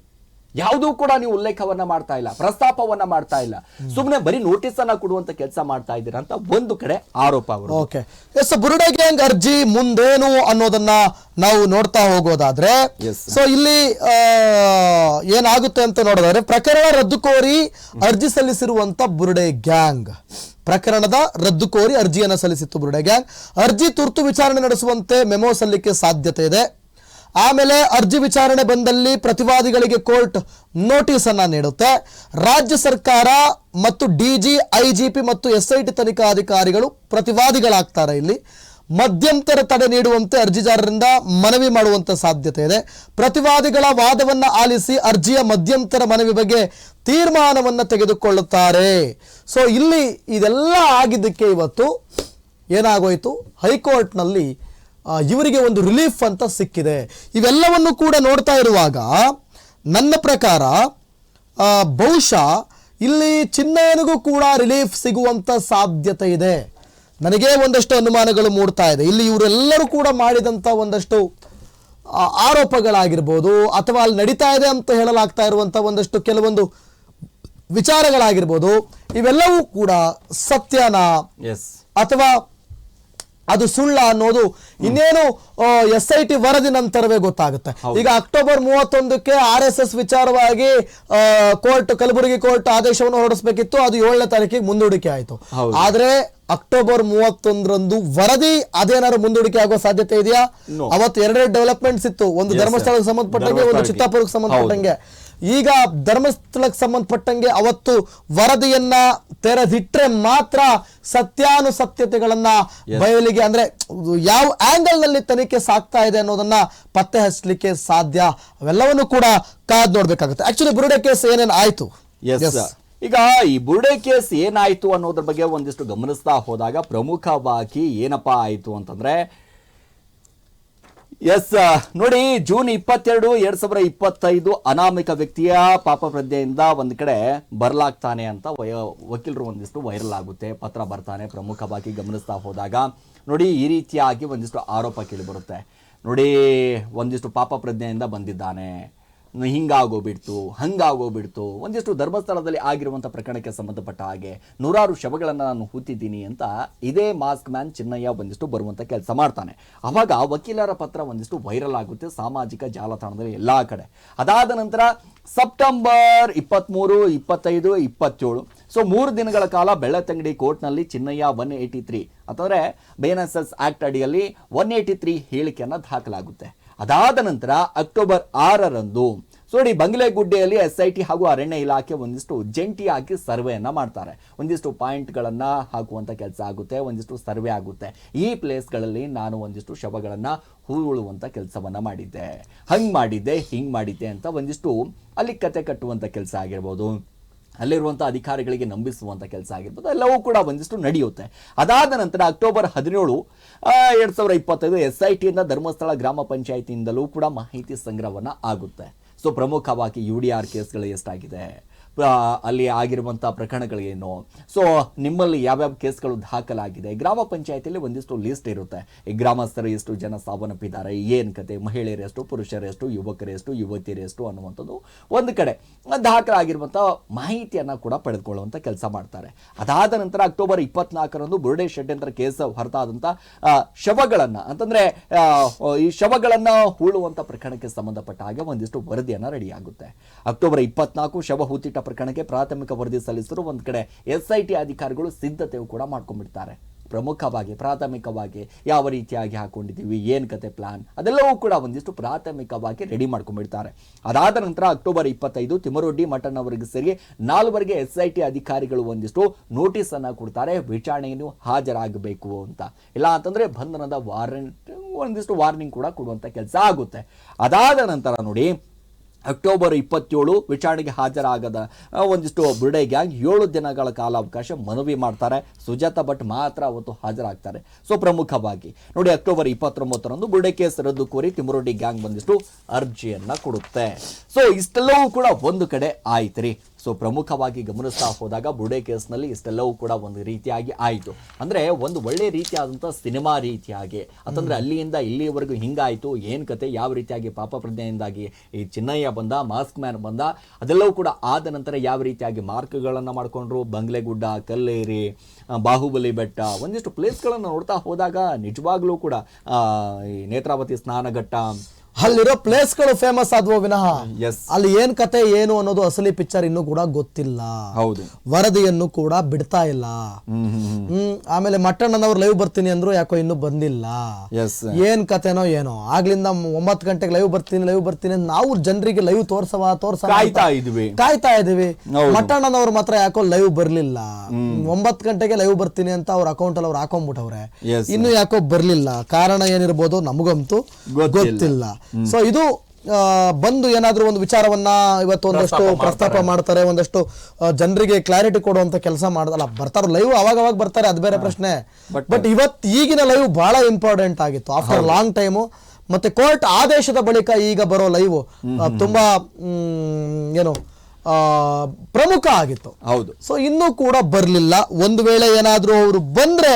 ಯಾವುದೂ ಕೂಡ ನೀವು ಉಲ್ಲೇಖವನ್ನ ಮಾಡ್ತಾ ಇಲ್ಲ ಪ್ರಸ್ತಾಪವನ್ನ ಮಾಡ್ತಾ ಇಲ್ಲ. ಸುಮ್ಮನೆ ಬರೀ ನೋಟಿಸ್ ಅನ್ನ ಕೊಡುವಂತ ಕೆಲಸ ಮಾಡ್ತಾ ಇದ್ದೀರಾ ಅಂತ ಒಂದು ಕಡೆ ಆರೋಪ ಅವರು ಓಕೆ. ಎಸ್ ಬುರುಡೆ ಗ್ಯಾಂಗ್ ಅರ್ಜಿ ಮುಂದೇನು ಅನ್ನೋದನ್ನ ನಾವು ನೋಡ್ತಾ ಹೋಗೋದಾದ್ರೆ. ಸೊ ಇಲ್ಲಿ ಆ, ಏನಾಗುತ್ತೆ ಅಂತ ನೋಡೋದಾದ್ರೆ ಪ್ರಕರಣ ರದ್ದು ಕೋರಿ ಅರ್ಜಿ ಸಲ್ಲಿಸಿರುವಂತ ಬುರುಡೆ ಗ್ಯಾಂಗ್. ಪ್ರಕರಣದ ರದ್ದು ಕೋರಿ ಅರ್ಜಿಯನ್ನು ಸಲ್ಲಿಸಿತ್ತು ಬುರುಡೆ ಗ್ಯಾಂಗ್. ಅರ್ಜಿ ತುರ್ತು ವಿಚಾರಣೆ ನಡೆಸುವಂತೆ ಮೆಮೊ ಸಲ್ಲಿಕೆ ಸಾಧ್ಯತೆ ಇದೆ. ಆಮೇಲೆ ಅರ್ಜಿ ವಿಚಾರಣೆ ಬಂದಲ್ಲಿ ಪ್ರತಿವಾದಿಗಳಿಗೆ ಕೋರ್ಟ್ ನೋಟಿಸ್ ಅನ್ನ ನೀಡುತ್ತೆ. ರಾಜ್ಯ ಸರ್ಕಾರ ಮತ್ತು ಡಿಜಿ ಐಜಿಪಿ ಮತ್ತು ಎಸ್ಐಟಿ ತನಿಖಾಧಿಕಾರಿಗಳು ಪ್ರತಿವಾದಿಗಳಾಗ್ತಾರೆ ಇಲ್ಲಿ. ಮಧ್ಯಂತರ ತಡೆ ನೀಡುವಂತೆ ಅರ್ಜಿದಾರರಿಂದ ಮನವಿ ಮಾಡುವಂತ ಸಾಧ್ಯತೆ ಇದೆ. ಪ್ರತಿವಾದಿಗಳ ವಾದವನ್ನ ಆಲಿಸಿ ಅರ್ಜಿಯ ಮಧ್ಯಂತರ ಮನವಿ ಬಗ್ಗೆ ತೀರ್ಮಾನವನ್ನ ತೆಗೆದುಕೊಳ್ಳುತ್ತಾರೆ. ಸೊ ಇಲ್ಲಿ ಇದೆಲ್ಲ ಆಗಿದ್ದಕ್ಕೆ ಇವತ್ತು ಏನಾಗೋಯ್ತು? ಹೈಕೋರ್ಟ್ನಲ್ಲಿ ಇವರಿಗೆ ಒಂದು ರಿಲೀಫ್ ಅಂತ ಸಿಕ್ಕಿದೆ. ಇವೆಲ್ಲವನ್ನು ಕೂಡ ನೋಡ್ತಾ ಇರುವಾಗ ನನ್ನ ಪ್ರಕಾರ ಬಹುಶಃ ಇಲ್ಲಿ ಚಿನ್ನಯ್ಯನಿಗೂ ಕೂಡ ರಿಲೀಫ್ ಸಿಗುವಂಥ ಸಾಧ್ಯತೆ ಇದೆ. ನನಗೆ ಒಂದಷ್ಟು ಅನುಮಾನಗಳು ಮೂಡ್ತಾ ಇದೆ. ಇಲ್ಲಿ ಇವರೆಲ್ಲರೂ ಕೂಡ ಮಾಡಿದಂಥ ಒಂದಷ್ಟು ಆರೋಪಗಳಾಗಿರ್ಬೋದು ಅಥವಾ ಅಲ್ಲಿ ನಡೀತಾ ಇದೆ ಅಂತ ಹೇಳಲಾಗ್ತಾ ಇರುವಂಥ ಒಂದಷ್ಟು ಕೆಲವೊಂದು ವಿಚಾರಗಳಾಗಿರ್ಬೋದು ಇವೆಲ್ಲವೂ ಕೂಡ ಸತ್ಯನಾ ಎಸ್ ಅಥವಾ ಅದು ಸುಳ್ಳ ಅನ್ನೋದು ಇನ್ನೇನು ಎಸ್ ಐ ಟಿ ವರದಿ ನಂತರವೇ ಗೊತ್ತಾಗುತ್ತೆ. ಈಗ ಅಕ್ಟೋಬರ್ ಮೂವತ್ತೊಂದಕ್ಕೆ ಆರ್ ಎಸ್ ಎಸ್ ವಿಚಾರವಾಗಿ ಕೋರ್ಟ್ ಕಲಬುರಗಿ ಕೋರ್ಟ್ ಆದೇಶವನ್ನು ಹೊರಡಿಸಬೇಕಿತ್ತು. ಅದು ಏಳನೇ ತಾರೀಕಿಗೆ ಮುಂದೂಡಿಕೆ ಆಯಿತು. ಆದ್ರೆ ಅಕ್ಟೋಬರ್ ಮೂವತ್ತೊಂದರಂದು ವರದಿ ಅದೇನಾದ್ರು ಮುಂದೂಡಿಕೆ ಆಗೋ ಸಾಧ್ಯತೆ ಇದೆಯಾ. ಅವತ್ತು ಎರಡೆರಡು ಡೆವಲಪ್ಮೆಂಟ್ಸ್ ಇತ್ತು. ಒಂದು ಧರ್ಮಸ್ಥಳಕ್ಕೆ ಸಂಬಂಧಪಟ್ಟಂಗೆ ಒಂದು. ಚಿತ್ತಾಪುರಕ್ಕೆ ಸಂಬಂಧಪಟ್ಟಂಗೆ. ಈಗ ಧರ್ಮಸ್ಥಳಕ್ಕೆ ಸಂಬಂಧಪಟ್ಟಂಗೆ ಅವತ್ತು ವರದಿಯನ್ನ ತೆರೆದಿಟ್ರೆ ಮಾತ್ರ ಸತ್ಯಾನುಸತ್ಯತೆಗಳನ್ನ ಬಯಲಿಗೆ ಅಂದ್ರೆ ಯಾವ ಆಂಗಲ್ನಲ್ಲಿ ತನಿಖೆ ಸಾಕ್ತಾ ಇದೆ ಅನ್ನೋದನ್ನ ಪತ್ತೆ ಹಚ್ಚಲಿಕ್ಕೆ ಸಾಧ್ಯ? ಅವೆಲ್ಲವನ್ನು ಕೂಡ ಕಾದ್ ನೋಡ್ಬೇಕಾಗುತ್ತೆ. ಆಕ್ಚುಲಿ ಬುರುಡೆ ಕೇಸ್ ಏನೇನು ಆಯ್ತು. ಈಗ ಈ ಬುರುಡೆ ಕೇಸ್ ಏನಾಯ್ತು ಅನ್ನೋದ್ರ ಬಗ್ಗೆ ಒಂದಿಷ್ಟು ಗಮನಿಸ್ತಾ ಹೋದಾಗ ಪ್ರಮುಖವಾಗಿ ಏನಪ್ಪಾ ಆಯ್ತು ಅಂತಂದ್ರೆ ಎಸ್ ನೋಡಿ ಜೂನ್ ಇಪ್ಪತ್ತೆರಡು, ಎರಡ್ ಸಾವಿರದ ಇಪ್ಪತ್ತೈದು ಅನಾಮಿಕ ವ್ಯಕ್ತಿಯ ಪಾಪ ಪ್ರಜ್ಞೆಯಿಂದ ಒಂದ್ ಕಡೆ ಬರಲಾಗ್ತಾನೆ ಅಂತ ವಯ- ವಕೀಲರು ಒಂದಿಷ್ಟು ವೈರಲ್ ಆಗುತ್ತೆ. ಪತ್ರ ಬರ್ತಾನೆ, ಪ್ರಮುಖವಾಗಿ ಗಮನಿಸ್ತಾ ಹೋದಾಗ. ನೋಡಿ, ಈ ರೀತಿಯಾಗಿ ಒಂದಿಷ್ಟು ಆರೋಪ ಕೇಳಿ ಬರುತ್ತೆ. ನೋಡಿ, ಒಂದಿಷ್ಟು ಪಾಪ ಪ್ರಜ್ಞೆಯಿಂದ ಬಂದಿದ್ದಾನೆ. ಹಿಂಗಾಗೋಗ್ಬಿಡ್ತು ಹಂಗಾಗೋಗ್ಬಿಡ್ತು ಒಂದಿಷ್ಟು ಧರ್ಮಸ್ಥಳದಲ್ಲಿ ಆಗಿರುವಂಥ ಪ್ರಕರಣಕ್ಕೆ ಸಂಬಂಧಪಟ್ಟ ಹಾಗೆ ನೂರಾರು ಶವಗಳನ್ನು ನಾನು ಹೂತಿದ್ದೀನಿ ಅಂತ ಇದೇ ಮಾಸ್ಕ್ ಮ್ಯಾನ್ ಚಿನ್ನಯ್ಯ ಒಂದಿಷ್ಟು ಬರುವಂಥ ಕೆಲಸ ಮಾಡ್ತಾನೆ. ಆವಾಗ ವಕೀಲರ ಪತ್ರ ಒಂದಿಷ್ಟು ವೈರಲ್ ಆಗುತ್ತೆ, ಸಾಮಾಜಿಕ ಜಾಲತಾಣದಲ್ಲಿ ಎಲ್ಲ ಕಡೆ. ಅದಾದ ನಂತರ ಸೆಪ್ಟೆಂಬರ್ ಇಪ್ಪತ್ತ್ಮೂರು, ಇಪ್ಪತ್ತೈದು, ಇಪ್ಪತ್ತೇಳು. ಸೊ, ಮೂರು ದಿನಗಳ ಕಾಲ ಬೆಳ್ಳತಂಗಡಿ ಕೋರ್ಟ್ನಲ್ಲಿ ಚಿನ್ನಯ್ಯ ಒನ್ ಏಯ್ಟಿ ತ್ರೀ ಅಂತಂದರೆ ಬೇನಸಸ್ ಆಕ್ಟ್ ಅಡಿಯಲ್ಲಿ ಒನ್ ಏಯ್ಟಿ ತ್ರೀ ಹೇಳಿಕೆಯನ್ನು ದಾಖಲಾಗುತ್ತೆ. ಅದಾದ ನಂತರ ಅಕ್ಟೋಬರ್ ಆರರಂದು ನೋಡಿ ಬಂಗ್ಲೆಗುಡ್ಡೆಯಲ್ಲಿ ಎಸ್ ಐ ಟಿ ಹಾಗೂ ಅರಣ್ಯ ಇಲಾಖೆ ಒಂದಿಷ್ಟು ಜಂಟಿಯಾಗಿ ಸರ್ವೆಯನ್ನು ಮಾಡ್ತಾರೆ. ಒಂದಿಷ್ಟು ಪಾಯಿಂಟ್ಗಳನ್ನು ಹಾಕುವಂಥ ಕೆಲಸ ಆಗುತ್ತೆ, ಒಂದಿಷ್ಟು ಸರ್ವೆ ಆಗುತ್ತೆ. ಈ ಪ್ಲೇಸ್ಗಳಲ್ಲಿ ನಾನು ಒಂದಿಷ್ಟು ಶವಗಳನ್ನ ಹೂಳುವಂತ ಕೆಲಸವನ್ನ ಮಾಡಿದ್ದೆ. ಹಂಗ್ ಮಾಡಿದ್ದೆ, ಹಿಂಗ್ ಮಾಡಿದ್ದೆ ಅಂತ ಒಂದಿಷ್ಟು ಅಲ್ಲಿ ಕತೆ ಕಟ್ಟುವಂತ ಕೆಲಸ ಆಗಿರ್ಬೋದು. ಅಲ್ಲಿರುವಂಥ ಅಧಿಕಾರಿಗಳಿಗೆ ನಂಬಿಸುವಂಥ ಕೆಲಸ ಆಗಿರ್ಬೋದು ಎಲ್ಲವೂ ಕೂಡ ಒಂದಿಷ್ಟು ನಡೆಯುತ್ತೆ. ಅದಾದ ನಂತರ ಅಕ್ಟೋಬರ್ ಹದಿನೇಳು ಎರಡು ಸಾವಿರದ ಇಪ್ಪತ್ತೈದು ಎಸ್ ಐ ಟಿಯಿಂದ ಧರ್ಮಸ್ಥಳ ಗ್ರಾಮ ಪಂಚಾಯಿತಿಯಿಂದಲೂ ಕೂಡ ಮಾಹಿತಿ ಸಂಗ್ರಹವನ್ನ ಆಗುತ್ತೆ. ಸೊ ಪ್ರಮುಖವಾಗಿ ಯು ಡಿ ಆರ್ ಕೇಸ್ಗಳು ಎಷ್ಟಾಗಿದೆ? ಅಲ್ಲಿ ಆಗಿರುವಂಥ ಪ್ರಕರಣಗಳೇನು? ಸೊ ನಿಮ್ಮಲ್ಲಿ ಯಾವ್ಯಾವ ಕೇಸ್ಗಳು ದಾಖಲಾಗಿದೆ? ಗ್ರಾಮ ಪಂಚಾಯತಿಯಲ್ಲಿ ಒಂದಿಷ್ಟು ಲಿಸ್ಟ್ ಇರುತ್ತೆ. ಈ ಗ್ರಾಮಸ್ಥರು ಎಷ್ಟು ಜನ ಸಾವನ್ನಪ್ಪಿದ್ದಾರೆ? ಏನು ಕತೆ? ಮಹಿಳೆಯರೆಷ್ಟು ಪುರುಷರೆಷ್ಟು ಯುವಕರೆಷ್ಟು ಯುವತಿಯರೆಷ್ಟು ಅನ್ನುವಂಥದ್ದು ಒಂದು ಕಡೆ. ದಾಖಲಾಗಿರುವಂಥ ಮಾಹಿತಿಯನ್ನು ಕೂಡ ಪಡೆದುಕೊಳ್ಳುವಂಥ ಕೆಲಸ ಮಾಡ್ತಾರೆ. ಅದಾದ ನಂತರ ಅಕ್ಟೋಬರ್ ಇಪ್ಪತ್ನಾಲ್ಕರಂದು ಬುರುಡೆ ಷಡ್ಯಂತ್ರ ಕೇಸ್ ಹೊರತಾದಂಥ ಶವಗಳನ್ನು, ಅಂತಂದ್ರೆ ಈ ಶವಗಳನ್ನ ಹೂಳುವಂತ ಪ್ರಕರಣಕ್ಕೆ ಸಂಬಂಧಪಟ್ಟ ಹಾಗೆ ಒಂದಿಷ್ಟು ವರದಿಯನ್ನ ರೆಡಿ ಆಗುತ್ತೆ ಅಕ್ಟೋಬರ್ ಇಪ್ಪತ್ನಾಲ್ಕು ಶವ ಹೂತಿಟ್ಟ ಪ್ರಕರಣಕ್ಕೆ ಪ್ರಾಥಮಿಕ ವರದಿ ಸಲ್ಲಿಸಲು ಒಂದು ಕಡೆ ಎಸ್ ಐ ಟಿ ಅಧಿಕಾರಿಗಳು ಸಿದ್ಧತೆಯು ಕೂಡ ಮಾಡ್ಕೊಂಡ್ಬಿಡ್ತಾರೆ. ಪ್ರಮುಖವಾಗಿ, ಪ್ರಾಥಮಿಕವಾಗಿ ಯಾವ ರೀತಿಯಾಗಿ ಹಾಕೊಂಡಿದ್ದೀವಿ, ಏನು ಕತೆ ಪ್ಲಾನ್ ಅದೆಲ್ಲವೂ ಕೂಡ ಒಂದಿಷ್ಟು ಪ್ರಾಥಮಿಕವಾಗಿ ರೆಡಿ ಮಾಡ್ಕೊಂಡ್ಬಿಡ್ತಾರೆ. ಅದಾದ ನಂತರ ಅಕ್ಟೋಬರ್ ಇಪ್ಪತ್ತೈದು ತಿಮರೊಡ್ಡಿ ಮಠನ್ ಸೇರಿ ನಾಲ್ವರಿಗೆ ಎಸ್ ಐ ಟಿ ಅಧಿಕಾರಿಗಳು ಒಂದಿಷ್ಟು ನೋಟಿಸ್ ಅನ್ನ ಕೊಡ್ತಾರೆ. ವಿಚಾರಣೆಯನ್ನು ಹಾಜರಾಗಬೇಕು ಅಂತ. ಇಲ್ಲ ಅಂತಂದ್ರೆ ಬಂಧನದ ವಾರೆಂಟ್ ಒಂದಿಷ್ಟು ವಾರ್ನಿಂಗ್ ಕೂಡ ಕೊಡುವಂಥ ಕೆಲಸ ಆಗುತ್ತೆ. ಅದಾದ ನಂತರ ನೋಡಿ ಅಕ್ಟೋಬರ್ ಇಪ್ಪತ್ತೇಳು ವಿಚಾರಣೆಗೆ ಹಾಜರಾಗದ ಒಂದಿಷ್ಟು ಬುರ್ಡೆ ಗ್ಯಾಂಗ್ ಏಳು ದಿನಗಳ ಕಾಲಾವಕಾಶ ಮನವಿ ಮಾಡ್ತಾರೆ. ಸುಜಾತ ಭಟ್ ಮಾತ್ರ ಅವತ್ತು ಹಾಜರಾಗ್ತಾರೆ. ಸೊ, ಪ್ರಮುಖವಾಗಿ ನೋಡಿ, ಅಕ್ಟೋಬರ್ ಇಪ್ಪತ್ತೊಂಬತ್ತರಂದು ಬುರ್ಡೆ ಕೇಸ್ ರದ್ದು ಕೋರಿ ತಿಮುರೊಡ್ಡಿ ಗ್ಯಾಂಗ್ ಬಂದಿಷ್ಟು ಅರ್ಜಿಯನ್ನ ಕೊಡುತ್ತೆ. ಸೊ, ಇಷ್ಟೆಲ್ಲವೂ ಕೂಡ ಒಂದು ಕಡೆ ಆಯ್ತು ರೀ ಸೊ ಪ್ರಮುಖವಾಗಿ ಗಮನಿಸ್ತಾ ಹೋದಾಗ ಬುರ್ಡೆ ಕೇಸ್ನಲ್ಲಿ ಇಷ್ಟೆಲ್ಲವೂ ಕೂಡ ಒಂದು ರೀತಿಯಾಗಿ ಆಯಿತು. ಅಂದ್ರೆ ಒಂದು ಒಳ್ಳೆ ರೀತಿಯಾದಂಥ ಸಿನಿಮಾ ರೀತಿಯಾಗಿ. ಅಂತಂದರೆ ಅಲ್ಲಿಯಿಂದ ಇಲ್ಲಿವರೆಗೂ ಹಿಂಗಾಯಿತು. ಏನು ಕತೆ ಯಾವ ರೀತಿಯಾಗಿ ಪಾಪ ಪ್ರಜ್ಞೆಯಿಂದಾಗಿ ಈ ಚಿನ್ನಯ್ಯ ಬಂದ ಮಾಸ್ಕ್ ಮ್ಯಾನ್ ಬಂದ ಅದೆಲ್ಲವೂ ಕೂಡ ಆದ ನಂತರ ಯಾವ ರೀತಿಯಾಗಿ ಮಾರ್ಕ್ಗಳನ್ನು ಮಾಡ್ಕೊಂಡ್ರು? ಬಂಗ್ಲೆಗುಡ್ಡ ಕಲ್ಲೇರಿ ಬಾಹುಬಲಿ ಬೆಟ್ಟ ಒಂದಿಷ್ಟು ಪ್ಲೇಸ್ಗಳನ್ನು ನೋಡ್ತಾ ಹೋದಾಗ ನಿಜವಾಗ್ಲೂ ಕೂಡ ಈ ನೇತ್ರಾವತಿ ಸ್ನಾನಘಟ್ಟ ಅಲ್ಲಿರೋ ಪ್ಲೇಸ್ಗಳು ಫೇಮಸ್ ಆದ್ವು ವಿನಃ? ಅಲ್ಲಿ ಏನ್ ಕತೆ ಏನು ಅನ್ನೋದು ಅಸಲಿ ಪಿಕ್ಚರ್ ಇನ್ನು ಕೂಡ ಗೊತ್ತಿಲ್ಲ. ಹೌದು. ವರದಿಯನ್ನು ಕೂಡ ಬಿಡ್ತಾ ಇಲ್ಲ. ಹ್ಮ್ ಆಮೇಲೆ ಮಟ್ಟಣ್ಣನವ್ರು ಲೈವ್ ಬರ್ತೀನಿ ಅಂದ್ರು ಯಾಕೋ ಇನ್ನು ಬಂದಿಲ್ಲ. ಏನ್ ಕತೆನೋ ಏನೋ. ಆಗ್ಲಿಂದ ಒಂಬತ್ತು ಗಂಟೆಗೆ ಲೈವ್ ಬರ್ತೀನಿ ಲೈವ್ ಬರ್ತೀನಿ ನಾವು ಜನರಿಗೆ ಲೈವ್ ತೋರ್ಸವ ಅಂತ ಕಾಯ್ತಾ ಇದ್ವಿ. ಕಾಯ್ತಾ ಇದೀವಿ. ಹೌದು. ಮಟ್ಟಣ್ಣನವ್ರು ಮಾತ್ರ ಯಾಕೋ ಲೈವ್ ಬರ್ಲಿಲ್ಲ. ಒಂಬತ್ತು ಗಂಟೆಗೆ ಲೈವ್ ಬರ್ತೀನಿ ಅಂತ ಅವ್ರ ಅಕೌಂಟ್ ಅಲ್ಲಿ ಅವ್ರು ಹಾಕೊಂಡ್ಬಿಟ್ಟವ್ರೆ ಇನ್ನು ಯಾಕೋ ಬರ್ಲಿಲ್ಲ. ಕಾರಣ ಏನಿರ್ಬೋದು ನಮಗಂತೂ ಗೊತ್ತಿಲ್ಲ. ಸೊ ಇದು ಬಂದು ಏನಾದ್ರೂ ಒಂದು ವಿಚಾರವನ್ನ ಇವತ್ತು ಒಂದಷ್ಟು ಪ್ರಸ್ತಾಪ ಮಾಡ್ತಾರೆ. ಒಂದಷ್ಟು ಜನರಿಗೆ ಕ್ಲಾರಿಟಿ ಕೊಡುವಂತ ಕೆಲಸ ಮಾಡಲ್ಲ ಬರ್ತಾರ ಲೈವ್ ಅವಾಗ ಅವಾಗ ಬರ್ತಾರೆ ಅದು ಬೇರೆ ಪ್ರಶ್ನೆ. ಬಟ್ ಇವತ್ತು ಈಗಿನ ಲೈವ್ ಬಹಳ ಇಂಪಾರ್ಟೆಂಟ್ ಆಗಿತ್ತು. ಆಫ್ಟರ್ ಲಾಂಗ್ ಟೈಮು ಮತ್ತೆ ಕೋರ್ಟ್ ಆದೇಶದ ಬಳಿಕ ಈಗ ಬರೋ ಲೈವ್ ತುಂಬಾ ಏನು ಆ, ಪ್ರಮುಖ ಆಗಿತ್ತು. ಹೌದು. ಸೊ ಇನ್ನೂ ಕೂಡ ಬರಲಿಲ್ಲ. ಒಂದು ವೇಳೆ ಏನಾದರೂ ಅವರು ಬಂದ್ರೆ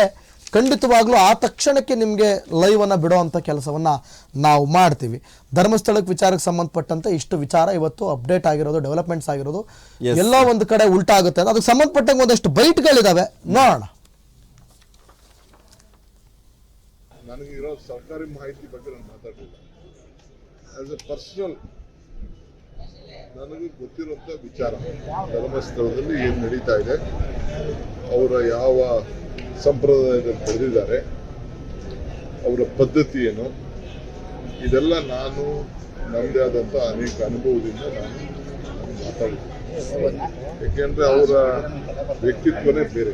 ಖಂಡಿತವಾಗ್ಲೂ ಆ ತಕ್ಷಣಕ್ಕೆ ನಿಮಗೆ ಲೈವ್ ಅನ್ನ ಬಿಡೋ ಅಂತ ಕೆಲಸವನ್ನ ನಾವು ಮಾಡ್ತೀವಿ. ಧರ್ಮಸ್ಥಳಕ್ಕೆ ವಿಚಾರಕ್ಕೆ ಸಂಬಂಧಪಟ್ಟಂತೆ ಇಷ್ಟು ವಿಚಾರ ಇವತ್ತು ಅಪ್ಡೇಟ್ ಆಗಿರೋದು ಡೆವಲಪ್ಮೆಂಟ್ಸ್ ಆಗಿರೋದು ಎಲ್ಲ ಒಂದು ಕಡೆ ಉಲ್ಟಾಗುತ್ತೆ ಅಂತ ಅದಕ್ಕೆ ಸಂಬಂಧಪಟ್ಟಂಗೆ ಒಂದಷ್ಟು ಬೈಟ್ಗಳಿದಾವೆ. ನೋಡೋಣ. ನನಗಿರೋ ಸರ್ಕಾರಿ ಮಾಹಿತಿ ಬಗ್ಗೆ ನಾನು ಮಾತಾಡಲಿಲ್ಲ. ಆಸ್ ಎ ಪರ್ಸನಲ್ ನನಗೆ ಗೊತ್ತಿರುವಂತ ವಿಚಾರ. ಧರ್ಮಸ್ಥಳದಲ್ಲಿ ಏನು ನಡೀತಾ ಇದೆ, ಅವರ ಯಾವ ಸಂಪ್ರದಾಯದಲ್ಲಿ ಬೆಳೆದಿದ್ದಾರೆ, ಅವರ ಪದ್ಧತಿ ಏನು, ಇದೆಲ್ಲ ನಾನು ನನ್ನದೇ ಆದಂಥ ಅನೇಕ ಅನುಭವದಿಂದ ನಾನು ಮಾತಾಡಿದ್ದೇನೆ. ಯಾಕೆಂದ್ರೆ ಅವರ ವ್ಯಕ್ತಿತ್ವನೇ ಬೇರೆ.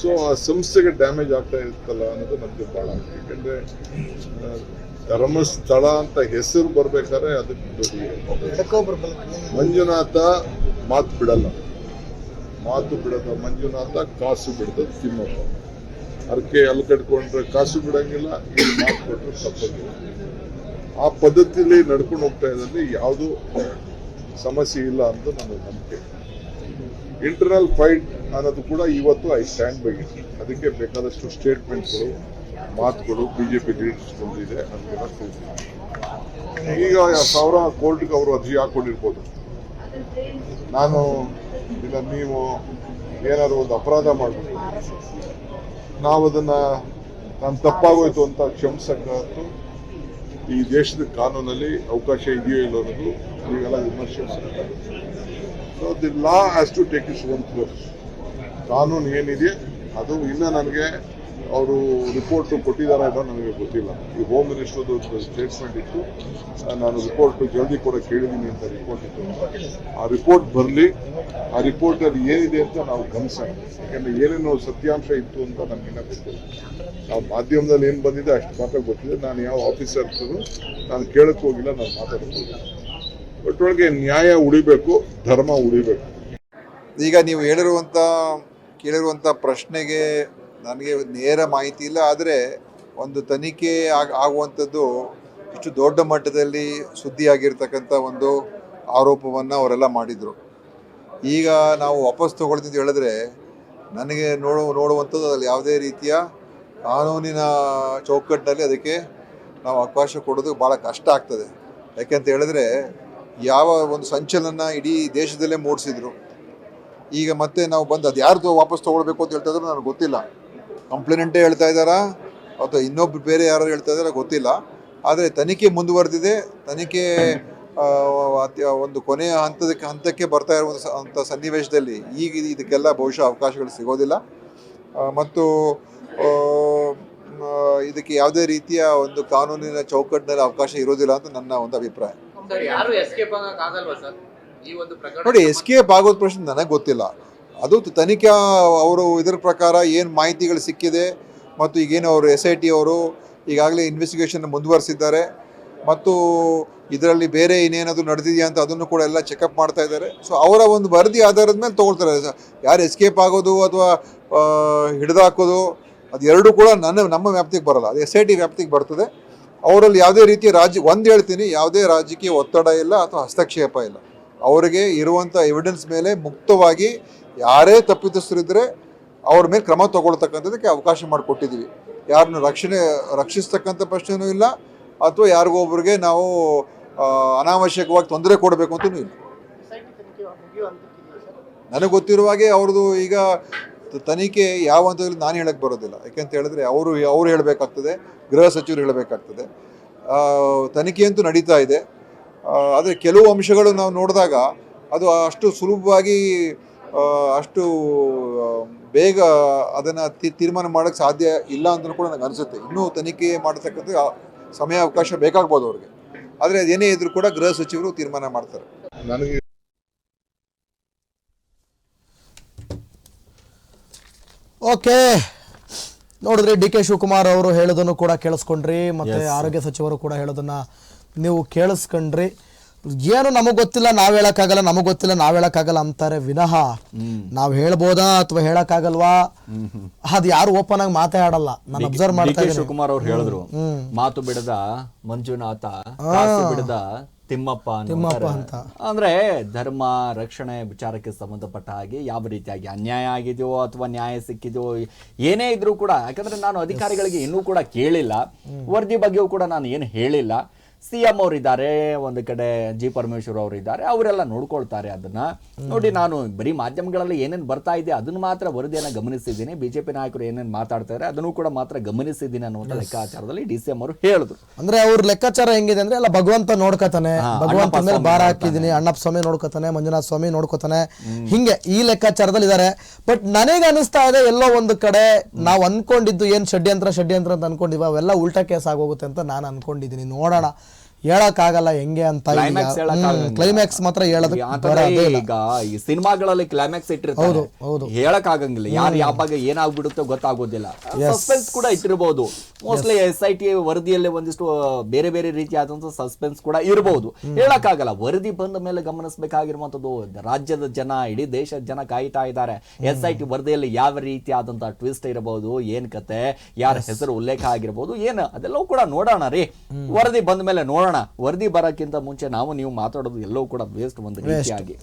ಸೊ ಆ ಸಂಸ್ಥೆಗೆ ಡ್ಯಾಮೇಜ್ ಆಗ್ತಾ ಇರುತ್ತಲ್ಲ ಅನ್ನೋದು ನಮಗೆ ಬಹಳ ಯಾಕಂದ್ರೆ ಧರ್ಮಸ್ಥಳ ಅಂತ ಹೆಸರು ಬರ್ಬೇಕಾದ್ರೆ ಅದಕ್ಕೆ ಮಂಜುನಾಥ ಮಾತು ಬಿಡಲ್ಲ. ಮಾತು ಬಿಡದ ಮಂಜುನಾಥ ಕಾಸು ಬಿಡದ ತಿಮ್ಮಪ್ಪ. ಅರ್ಕೆ ಅಲ್ಲಿ ಕಟ್ಕೊಂಡ್ರೆ ಕಾಸು ಬಿಡಂಗಿಲ್ಲ ಇಲ್ಲಿ ಮಾತು ಕೊಟ್ಟರೆ ತಪ್ಪಂಗಿಲ್ಲ. ಆ ಪದ್ಧತಿಯಲ್ಲಿ ನಡ್ಕೊಂಡು ಹೋಗ್ತಾ ಇದ್ದಲ್ಲಿ ಯಾವುದು ಸಮಸ್ಯೆ ಇಲ್ಲ ಅಂತ ನನ್ನ ನಂಬಿಕೆ. ಇಂಟರ್ನಲ್ ಫೈಟ್ ಅನ್ನೋದು ಕೂಡ ಇವತ್ತು ಐ ಸ್ಟ್ಯಾಂಡ್ ಬೈ ಅದಕ್ಕೆ ಬೇಕಾದಷ್ಟು ಸ್ಟೇಟ್ಮೆಂಟ್ಗಳು ಮಾತುಗಳು ಬಿಜೆಪಿ ಇದೆ ಅದನ್ನೆಲ್ಲ ತಿಳಿಸಿದೆ ಈಗ ಸಾವಿರ ಕೋರ್ಟ್ಗೆ ಅವರು ಅರ್ಜಿ ಹಾಕೊಂಡಿರ್ಬೋದು. ನಾನು ಇಲ್ಲ, ನೀವು ಏನಾದ್ರು ಒಂದು ಅಪರಾಧ ಮಾಡಬೇಕು ನಾವು ಅದನ್ನ ನಾನು ತಪ್ಪಾಗೋಯ್ತು ಅಂತ ಕ್ಷಮಿಸಕ್ಕಂತೂ ಈ ದೇಶದ ಕಾನೂನಲ್ಲಿ ಅವಕಾಶ ಇದೆಯೋ ಇಲ್ಲ ಅನ್ನೋದು ನೀವೆಲ್ಲ ವಿಮರ್ಶೆ so the law has to take its own ಕಾನೂನು ಏನಿದೆ, ಅದು ಇನ್ನು ನನಗೆ ಅವರು ರಿಪೋರ್ಟ್ ಕೊಟ್ಟಿದ್ದಾರೆ ಅಂತ ನನಗೆ ಗೊತ್ತಿಲ್ಲ. ಈ ಹೋಮ್ ಮಿನಿಸ್ಟರ್ದು ಸ್ಟೇಟ್ಮೆಂಟ್ ಇತ್ತು. ನಾನು ರಿಪೋರ್ಟ್ ಜಲ್ದಿ ಕೂಡ ಕೇಳಿದ್ದೀನಿ ಅಂತ ರಿಪೋರ್ಟ್ ಇತ್ತು. ಆ ರಿಪೋರ್ಟ್ ಬರಲಿ, ಆ ರಿಪೋರ್ಟ್ ಅಲ್ಲಿ ಏನಿದೆ ಅಂತ ನಾವು ಗಮನಿಸೋಣ. ಯಾಕಂದ್ರೆ ಏನೇನು ಸತ್ಯಾಂಶ ಇತ್ತು ಅಂತ ನಮಗಿನ್ನ ಗೊತ್ತಿಲ್ಲ. ನಾವು ಮಾಧ್ಯಮದಲ್ಲಿ ಏನು ಬಂದಿದೆ ಅಷ್ಟು ಮಾತ್ರ ಗೊತ್ತಿದೆ ನಾನು ಯಾವ ಆಫೀಸರ್ಸ್ ನಾನು ಕೇಳಕ್ಕೆ ಹೋಗಿಲ್ಲ, ನಾನು ಮಾತಾಡಕ್ಕೆ ಹೋಗಿಲ್ಲ. ಒಟ್ಟೊಳಗೆ ನ್ಯಾಯ ಉಳಿಬೇಕು, ಧರ್ಮ ಉಳಿಬೇಕು. ಈಗ ನೀವು ಹೇಳಿರುವಂಥ ಕೇಳಿರುವಂಥ ಪ್ರಶ್ನೆಗೆ ನನಗೆ ನೇರ ಮಾಹಿತಿ ಇಲ್ಲ, ಆದರೆ ಒಂದು ತನಿಖೆ ಆಗ, ಆಗುವಂಥದ್ದು ಇಷ್ಟು ದೊಡ್ಡ ಮಟ್ಟದಲ್ಲಿ ಸುದ್ದಿಯಾಗಿರ್ತಕ್ಕಂಥ ಒಂದು ಆರೋಪವನ್ನು ಅವರೆಲ್ಲ ಮಾಡಿದರು. ಈಗ ನಾವು ವಾಪಸ್ ತೊಗೊಳ್ತೀವಿ ಹೇಳಿದ್ರೆ ನನಗೆ ನೋಡು, ನೋಡುವಂಥದ್ದು ಅಲ್ಲಿ ಯಾವುದೇ ರೀತಿಯ ಕಾನೂನಿನ ಚೌಕಟ್ಟಿನಲ್ಲಿ ಅದಕ್ಕೆ ನಾವು ಅವಕಾಶ ಕೊಡೋದು ಭಾಳ ಕಷ್ಟ ಆಗ್ತದೆ. ಯಾಕೆಂತ ಹೇಳಿದ್ರೆ ಯಾವ ಒಂದು ಸಂಚಲನ ಇಡೀ ದೇಶದಲ್ಲೇ ಮೂಡಿಸಿದ್ರು. ಈಗ ಮತ್ತೆ ನಾವು ಬಂದು ಅದು ಯಾರ್ದು ವಾಪಸ್ ತೊಗೊಳ್ಬೇಕು ಅಂತ ಹೇಳ್ತಾ ನನಗೆ ಗೊತ್ತಿಲ್ಲ. ಕಂಪ್ಲೇನೆಂಟೇ ಹೇಳ್ತಾ ಇದ್ದಾರಾ? ಅಥವಾ ಇನ್ನೊಬ್ರು ಬೇರೆ ಯಾರು ಹೇಳ್ತಾ ಇದ್ದಾರಾ ಗೊತ್ತಿಲ್ಲ. ಆದರೆ ತನಿಖೆ ಮುಂದುವರೆದಿದೆ. ತನಿಖೆ ಒಂದು ಕೊನೆಯ ಹಂತದಕ್ಕೆ ಹಂತಕ್ಕೆ ಬರ್ತಾ ಇರುವಂಥ ಅಂಥ ಸನ್ನಿವೇಶದಲ್ಲಿ ಈಗ ಇದಕ್ಕೆಲ್ಲ ಬಹುಶಃ ಅವಕಾಶಗಳು ಸಿಗೋದಿಲ್ಲ. ಮತ್ತು ಇದಕ್ಕೆ ಯಾವುದೇ ರೀತಿಯ ಒಂದು ಕಾನೂನಿನ ಚೌಕಟ್ಟಿನಲ್ಲಿ ಅವಕಾಶ ಇರೋದಿಲ್ಲ ಅಂತ ನನ್ನ ಒಂದು ಅಭಿಪ್ರಾಯ. ನೋಡಿ ಎಸ್ಕೇಪ್ ಆಗೋದು ಪ್ರಶ್ನೆ ನನಗೆ ಗೊತ್ತಿಲ್ಲ. ಅದು ತನಿಖಾ ಅವರು ಇದರ ಪ್ರಕಾರ ಏನು ಮಾಹಿತಿಗಳು ಸಿಕ್ಕಿದೆ ಮತ್ತು ಈಗೇನು ಅವರು ಎಸ್ ಐ ಟಿ ಅವರು ಈಗಾಗಲೇ ಇನ್ವೆಸ್ಟಿಗೇಷನ್ ಮುಂದುವರಿಸಿದ್ದಾರೆ. ಮತ್ತು ಇದರಲ್ಲಿ ಬೇರೆ ಇನ್ನೇನಾದರೂ ನಡೆದಿದೆಯಾ ಅಂತ ಅದನ್ನು ಕೂಡ ಎಲ್ಲ ಚೆಕಪ್ ಮಾಡ್ತಾ ಇದ್ದಾರೆ. ಸೊ ಅವರ ಒಂದು ವರದಿ ಆಧಾರದ ಮೇಲೆ ತೊಗೊಳ್ತಾರೆ. ಯಾರು ಎಸ್ಕೇಪ್ ಆಗೋದು ಅಥವಾ ಹಿಡಿದಾಕೋದು ಅದು ಎರಡೂ ಕೂಡ ನನ್ನ, ನಮ್ಮ ವ್ಯಾಪ್ತಿಗೆ ಬರಲ್ಲ. ಅದು ಎಸ್ ಐ ಟಿ ವ್ಯಾಪ್ತಿಗೆ ಬರ್ತದೆ. ಅವರಲ್ಲಿ ಯಾವುದೇ ರೀತಿಯ ರಾಜ್ಯ ಒಂದು ಹೇಳ್ತೀನಿ, ಯಾವುದೇ ರಾಜಕೀಯ ಒತ್ತಡ ಇಲ್ಲ ಅಥವಾ ಹಸ್ತಕ್ಷೇಪ ಇಲ್ಲ. ಅವರಿಗೆ ಇರುವಂಥ ಎವಿಡೆನ್ಸ್ ಮೇಲೆ ಮುಕ್ತವಾಗಿ ಯಾರೇ ತಪ್ಪಿತಸ್ಥರಿದ್ದರೆ ಅವ್ರ ಮೇಲೆ ಕ್ರಮ ತಗೊಳ್ತಕ್ಕಂಥದ್ದಕ್ಕೆ ಅವಕಾಶ ಮಾಡಿಕೊಟ್ಟಿದ್ದೀವಿ. ಯಾರನ್ನ ರಕ್ಷಣೆ, ರಕ್ಷಿಸ್ತಕ್ಕಂಥ ಪ್ರಶ್ನೆಯೂ ಇಲ್ಲ. ಅಥವಾ ಯಾರಿಗೊಬ್ರಿಗೆ ನಾವು ಅನಾವಶ್ಯಕವಾಗಿ ತೊಂದರೆ ಕೊಡಬೇಕು ಅಂತಲೂ ಇಲ್ಲ. ನನಗೆ ಗೊತ್ತಿರುವ ಹಾಗೆ ಅವ್ರದ್ದು ಈಗ ತನಿಖೆ ಯಾವ ಹಂತದಲ್ಲಿ ನಾನು ಹೇಳಕ್ಕೆ ಬರೋದಿಲ್ಲ. ಯಾಕೆಂತ ಹೇಳಿದ್ರೆ ಅವರು ಅವರು ಹೇಳಬೇಕಾಗ್ತದೆ, ಗೃಹ ಸಚಿವರು ಹೇಳಬೇಕಾಗ್ತದೆ. ತನಿಖೆಯಂತೂ ನಡೀತಾ ಇದೆ. ಆದರೆ ಕೆಲವು ಅಂಶಗಳು ನಾವು ನೋಡಿದಾಗ ಅದು ಅಷ್ಟು ಸುಲಭವಾಗಿ ಅಷ್ಟು ಬೇಗ ಅದನ್ನು ತೀರ್ಮಾನ ಮಾಡೋಕ್ಕೆ ಸಾಧ್ಯ ಇಲ್ಲ ಅಂತ ಕೂಡ ನನಗೆ ಅನಿಸುತ್ತೆ. ಇನ್ನೂ ತನಿಖೆ ಮಾಡತಕ್ಕಂಥ ಸಮಯ ಅವಕಾಶ ಬೇಕಾಗ್ಬೋದು ಅವ್ರಿಗೆ. ಆದರೆ ಅದೇನೇ ಇದ್ರೂ ಕೂಡ ಗೃಹ ಸಚಿವರು ತೀರ್ಮಾನ ಮಾಡ್ತಾರೆ. ನನಗೆ ಓಕೆ. ನೋಡಿದ್ರಿ ಡಿ ಕೆ ಶಿವಕುಮಾರ್ ಅವರು ಹೇಳೋದನ್ನು ಕೂಡ ಕೇಳಿಸ್ಕೊಂಡ್ರಿ ಮತ್ತೆ ಆರೋಗ್ಯ ಸಚಿವರು ಕೂಡ ಹೇಳೋದನ್ನ ನೀವು ಕೇಳಿಸ್ಕೊಂಡ್ರಿ. ಏನು ನಮಗ್ ಗೊತ್ತಿಲ್ಲ ನಾವ್ ಹೇಳಕ್ಕಾಗಲ್ಲ ನಮಗ್ ಗೊತ್ತಿಲ್ಲ ನಾವ್ ಹೇಳಕ್ಕಾಗಲ್ಲ ಅಂತಾರೆ ವಿನಃ. ನಾವ್ ಹೇಳ್ಬೋದಾ ಅಥವಾ ಹೇಳಕ್ಕಾಗಲ್ವಾ? ಅದ್ ಯಾರು ಓಪನ್ ಆಗಿ ಮಾತಾಡಲ್ಲ. ನಾನು ಅಬ್ಸರ್ವ್ ಮಾಡ್ತಾ ಇದ್ದೀನಿ. ಶಿವಕುಮಾರ್ ಅವ್ರು ಹೇಳಿದ್ರು ಮಾತು ಬಿಡದ ಮಂಜುನಾಥ ಕಾಸು ಬಿಡದ ತಿಮ್ಮಪ್ಪ ತಿಮ್ಮಪ್ಪ ಅಂತ. ಅಂದ್ರೆ ಧರ್ಮ ರಕ್ಷಣೆ ವಿಚಾರಕ್ಕೆ ಸಂಬಂಧಪಟ್ಟ ಹಾಗೆ ಯಾವ ರೀತಿಯಾಗಿ ಅನ್ಯಾಯ ಆಗಿದೆಯೋ ಅಥವಾ ನ್ಯಾಯ ಸಿಕ್ಕಿದೆಯೋ ಏನೇ ಇದ್ರೂ ಕೂಡ ಯಾಕಂದ್ರೆ ನಾನು ಅಧಿಕಾರಿಗಳಿಗೆ ಇನ್ನೂ ಕೂಡ ಕೇಳಿಲ್ಲ. ವರದಿ ಬಗ್ಗೆಯೂ ಕೂಡ ನಾನು ಏನು ಹೇಳಿಲ್ಲ. ಸಿ ಎಂ ಅವರಿದ್ದಾರೆ ಒಂದು ಕಡೆ ಜಿ ಪರಮೇಶ್ವರ್ ಅವರು ಇದ್ದಾರೆ ಅವರೆಲ್ಲ ನೋಡ್ಕೊಳ್ತಾರೆ ಅದನ್ನ. ನೋಡಿ ನಾನು ಬರೀ ಮಾಧ್ಯಮಗಳಲ್ಲಿ ಏನೇನು ಬರ್ತಾ ಇದೆ ಅದನ್ನ ಮಾತ್ರ ವರದಿಯನ್ನ ಗಮನಿಸಿದ್ದೀನಿ. ಬಿಜೆಪಿ ನಾಯಕರು ಏನೇನು ಮಾತಾಡ್ತಾರೆ ಅದನ್ನು ಕೂಡ ಮಾತ್ರ ಗಮನಿಸಿದ್ದೀನಿ ಅನ್ನುವಂಥ ಲೆಕ್ಕಾಚಾರದಲ್ಲಿ ಡಿ ಸಿ ಎಂ ಅವರು ಹೇಳಿದ್ರು. ಅಂದ್ರೆ ಅವ್ರ ಲೆಕ್ಕಾಚಾರ ಹೆಂಗಿದೆ ಅಂದ್ರೆ ಎಲ್ಲ ಭಗವಂತ ನೋಡ್ಕೋತಾನೆ ಭಗವಂತ ಮೇಲೆ ಬಾರ. ಹಾಕಿದೀನಿ ಅಣ್ಣಪ್ಪ ಸ್ವಾಮಿ ನೋಡ್ಕೋತಾನೆ ಮಂಜುನಾಥ ಸ್ವಾಮಿ ನೋಡ್ಕೋತಾನೆ. ಹಿಂಗೆ ಈ ಲೆಕ್ಕಾಚಾರದಲ್ಲಿ ಇದ್ದಾರೆ ಬಟ್ ನನಗೆ ಅನಿಸ್ತಾ ಇದೆ ಎಲ್ಲೋ ಒಂದು ಕಡೆ ನಾವು ಅನ್ಕೊಂಡಿದ್ದು ಏನ್ ಷಡ್ಯಂತ್ರ ಷಡ್ಯಂತ್ರ ಅಂತ ಅನ್ಕೊಂಡಿವ ಅವೆಲ್ಲ ಉಲ್ಟಾ ಕೇಸ್ ಆಗೋಗುತ್ತೆ ಅಂತ ನಾನು ಅನ್ಕೊಂಡಿದ್ದೀನಿ. ನೋಡೋಣ. ಹೇಳಕ್ಕಾಗಲ್ಲ ಹೆಂಗೆ ಅಂತ ಕ್ಲೈಮ್ಯಾಕ್ಸ್ ಕ್ಲೈಮ್ಯಾಕ್ಸ್ ಮಾತ್ರ ಹೇಳೋದಕ್ಕೆ ಯಾಕಂದ್ರೆ ಬರೋದೇ ಇಲ್ಲ. ಈಗ ಈ ಸಿನಿಮಾಗಳಲ್ಲಿ ಕ್ಲೈಮ್ಯಾಕ್ಸ್ ಇಟ್ಟಿರ್ತಾರೆ. ಹೌದು, ಹೌದು. ಹೇಳಕ್ ಆಗಂಗಿಲ್ಲ ಯಾರು ಯಾವಾಗ ಏನಾಗ್ಬಿಡುತ್ತೋ ಗೊತ್ತಾಗೋದಿಲ್ಲ. ಸಸ್ಪೆನ್ಸ್ ಕೂಡ ಇಟ್ಟಿರಬಹುದು ಮೋಸ್ಟ್ಲಿ ಎಸ್ ಐ ಟಿ ವರದಿಯಲ್ಲಿ ಒಂದಿಷ್ಟು ಬೇರೆ ಬೇರೆ ರೀತಿಯಾದಂತಹ ಸಸ್ಪೆನ್ಸ್ ಕೂಡ ಇರಬಹುದು ಹೇಳಕ್ಕಾಗಲ್ಲ. ವರದಿ ಬಂದ ಮೇಲೆ ಗಮನಿಸಬೇಕಾಗಿರುವಂತದ್ದು ರಾಜ್ಯದ ಜನ ಇಡೀ ದೇಶದ ಜನ ಕಾಯ್ತಾ ಇದ್ದಾರೆ. ಎಸ್ ಐ ಟಿ ವರದಿಯಲ್ಲಿ ಯಾವ ರೀತಿಯಾದಂತಹ ಟ್ವಿಸ್ಟ್ ಇರಬಹುದು ಏನ್ ಕತೆ ಯಾರ ಹೆಸರು ಉಲ್ಲೇಖ ಆಗಿರ್ಬೋದು ಏನು ಅದೆಲ್ಲವೂ ಕೂಡ ನೋಡೋಣ ರೀ. ವರದಿ ಬಂದ ಮೇಲೆ ನೋಡೋಣ. ವರದಿ ಬರೋಕ್ಕಿಂತ ಮುಂಚೆ ನಾವು ನೀವು ಮಾತಾಡೋದು ಎಲ್ಲವೂ ಕೂಡ ವೇಸ್ಟ್ ಒಂದು ರೀತಿಯಾಗಿ.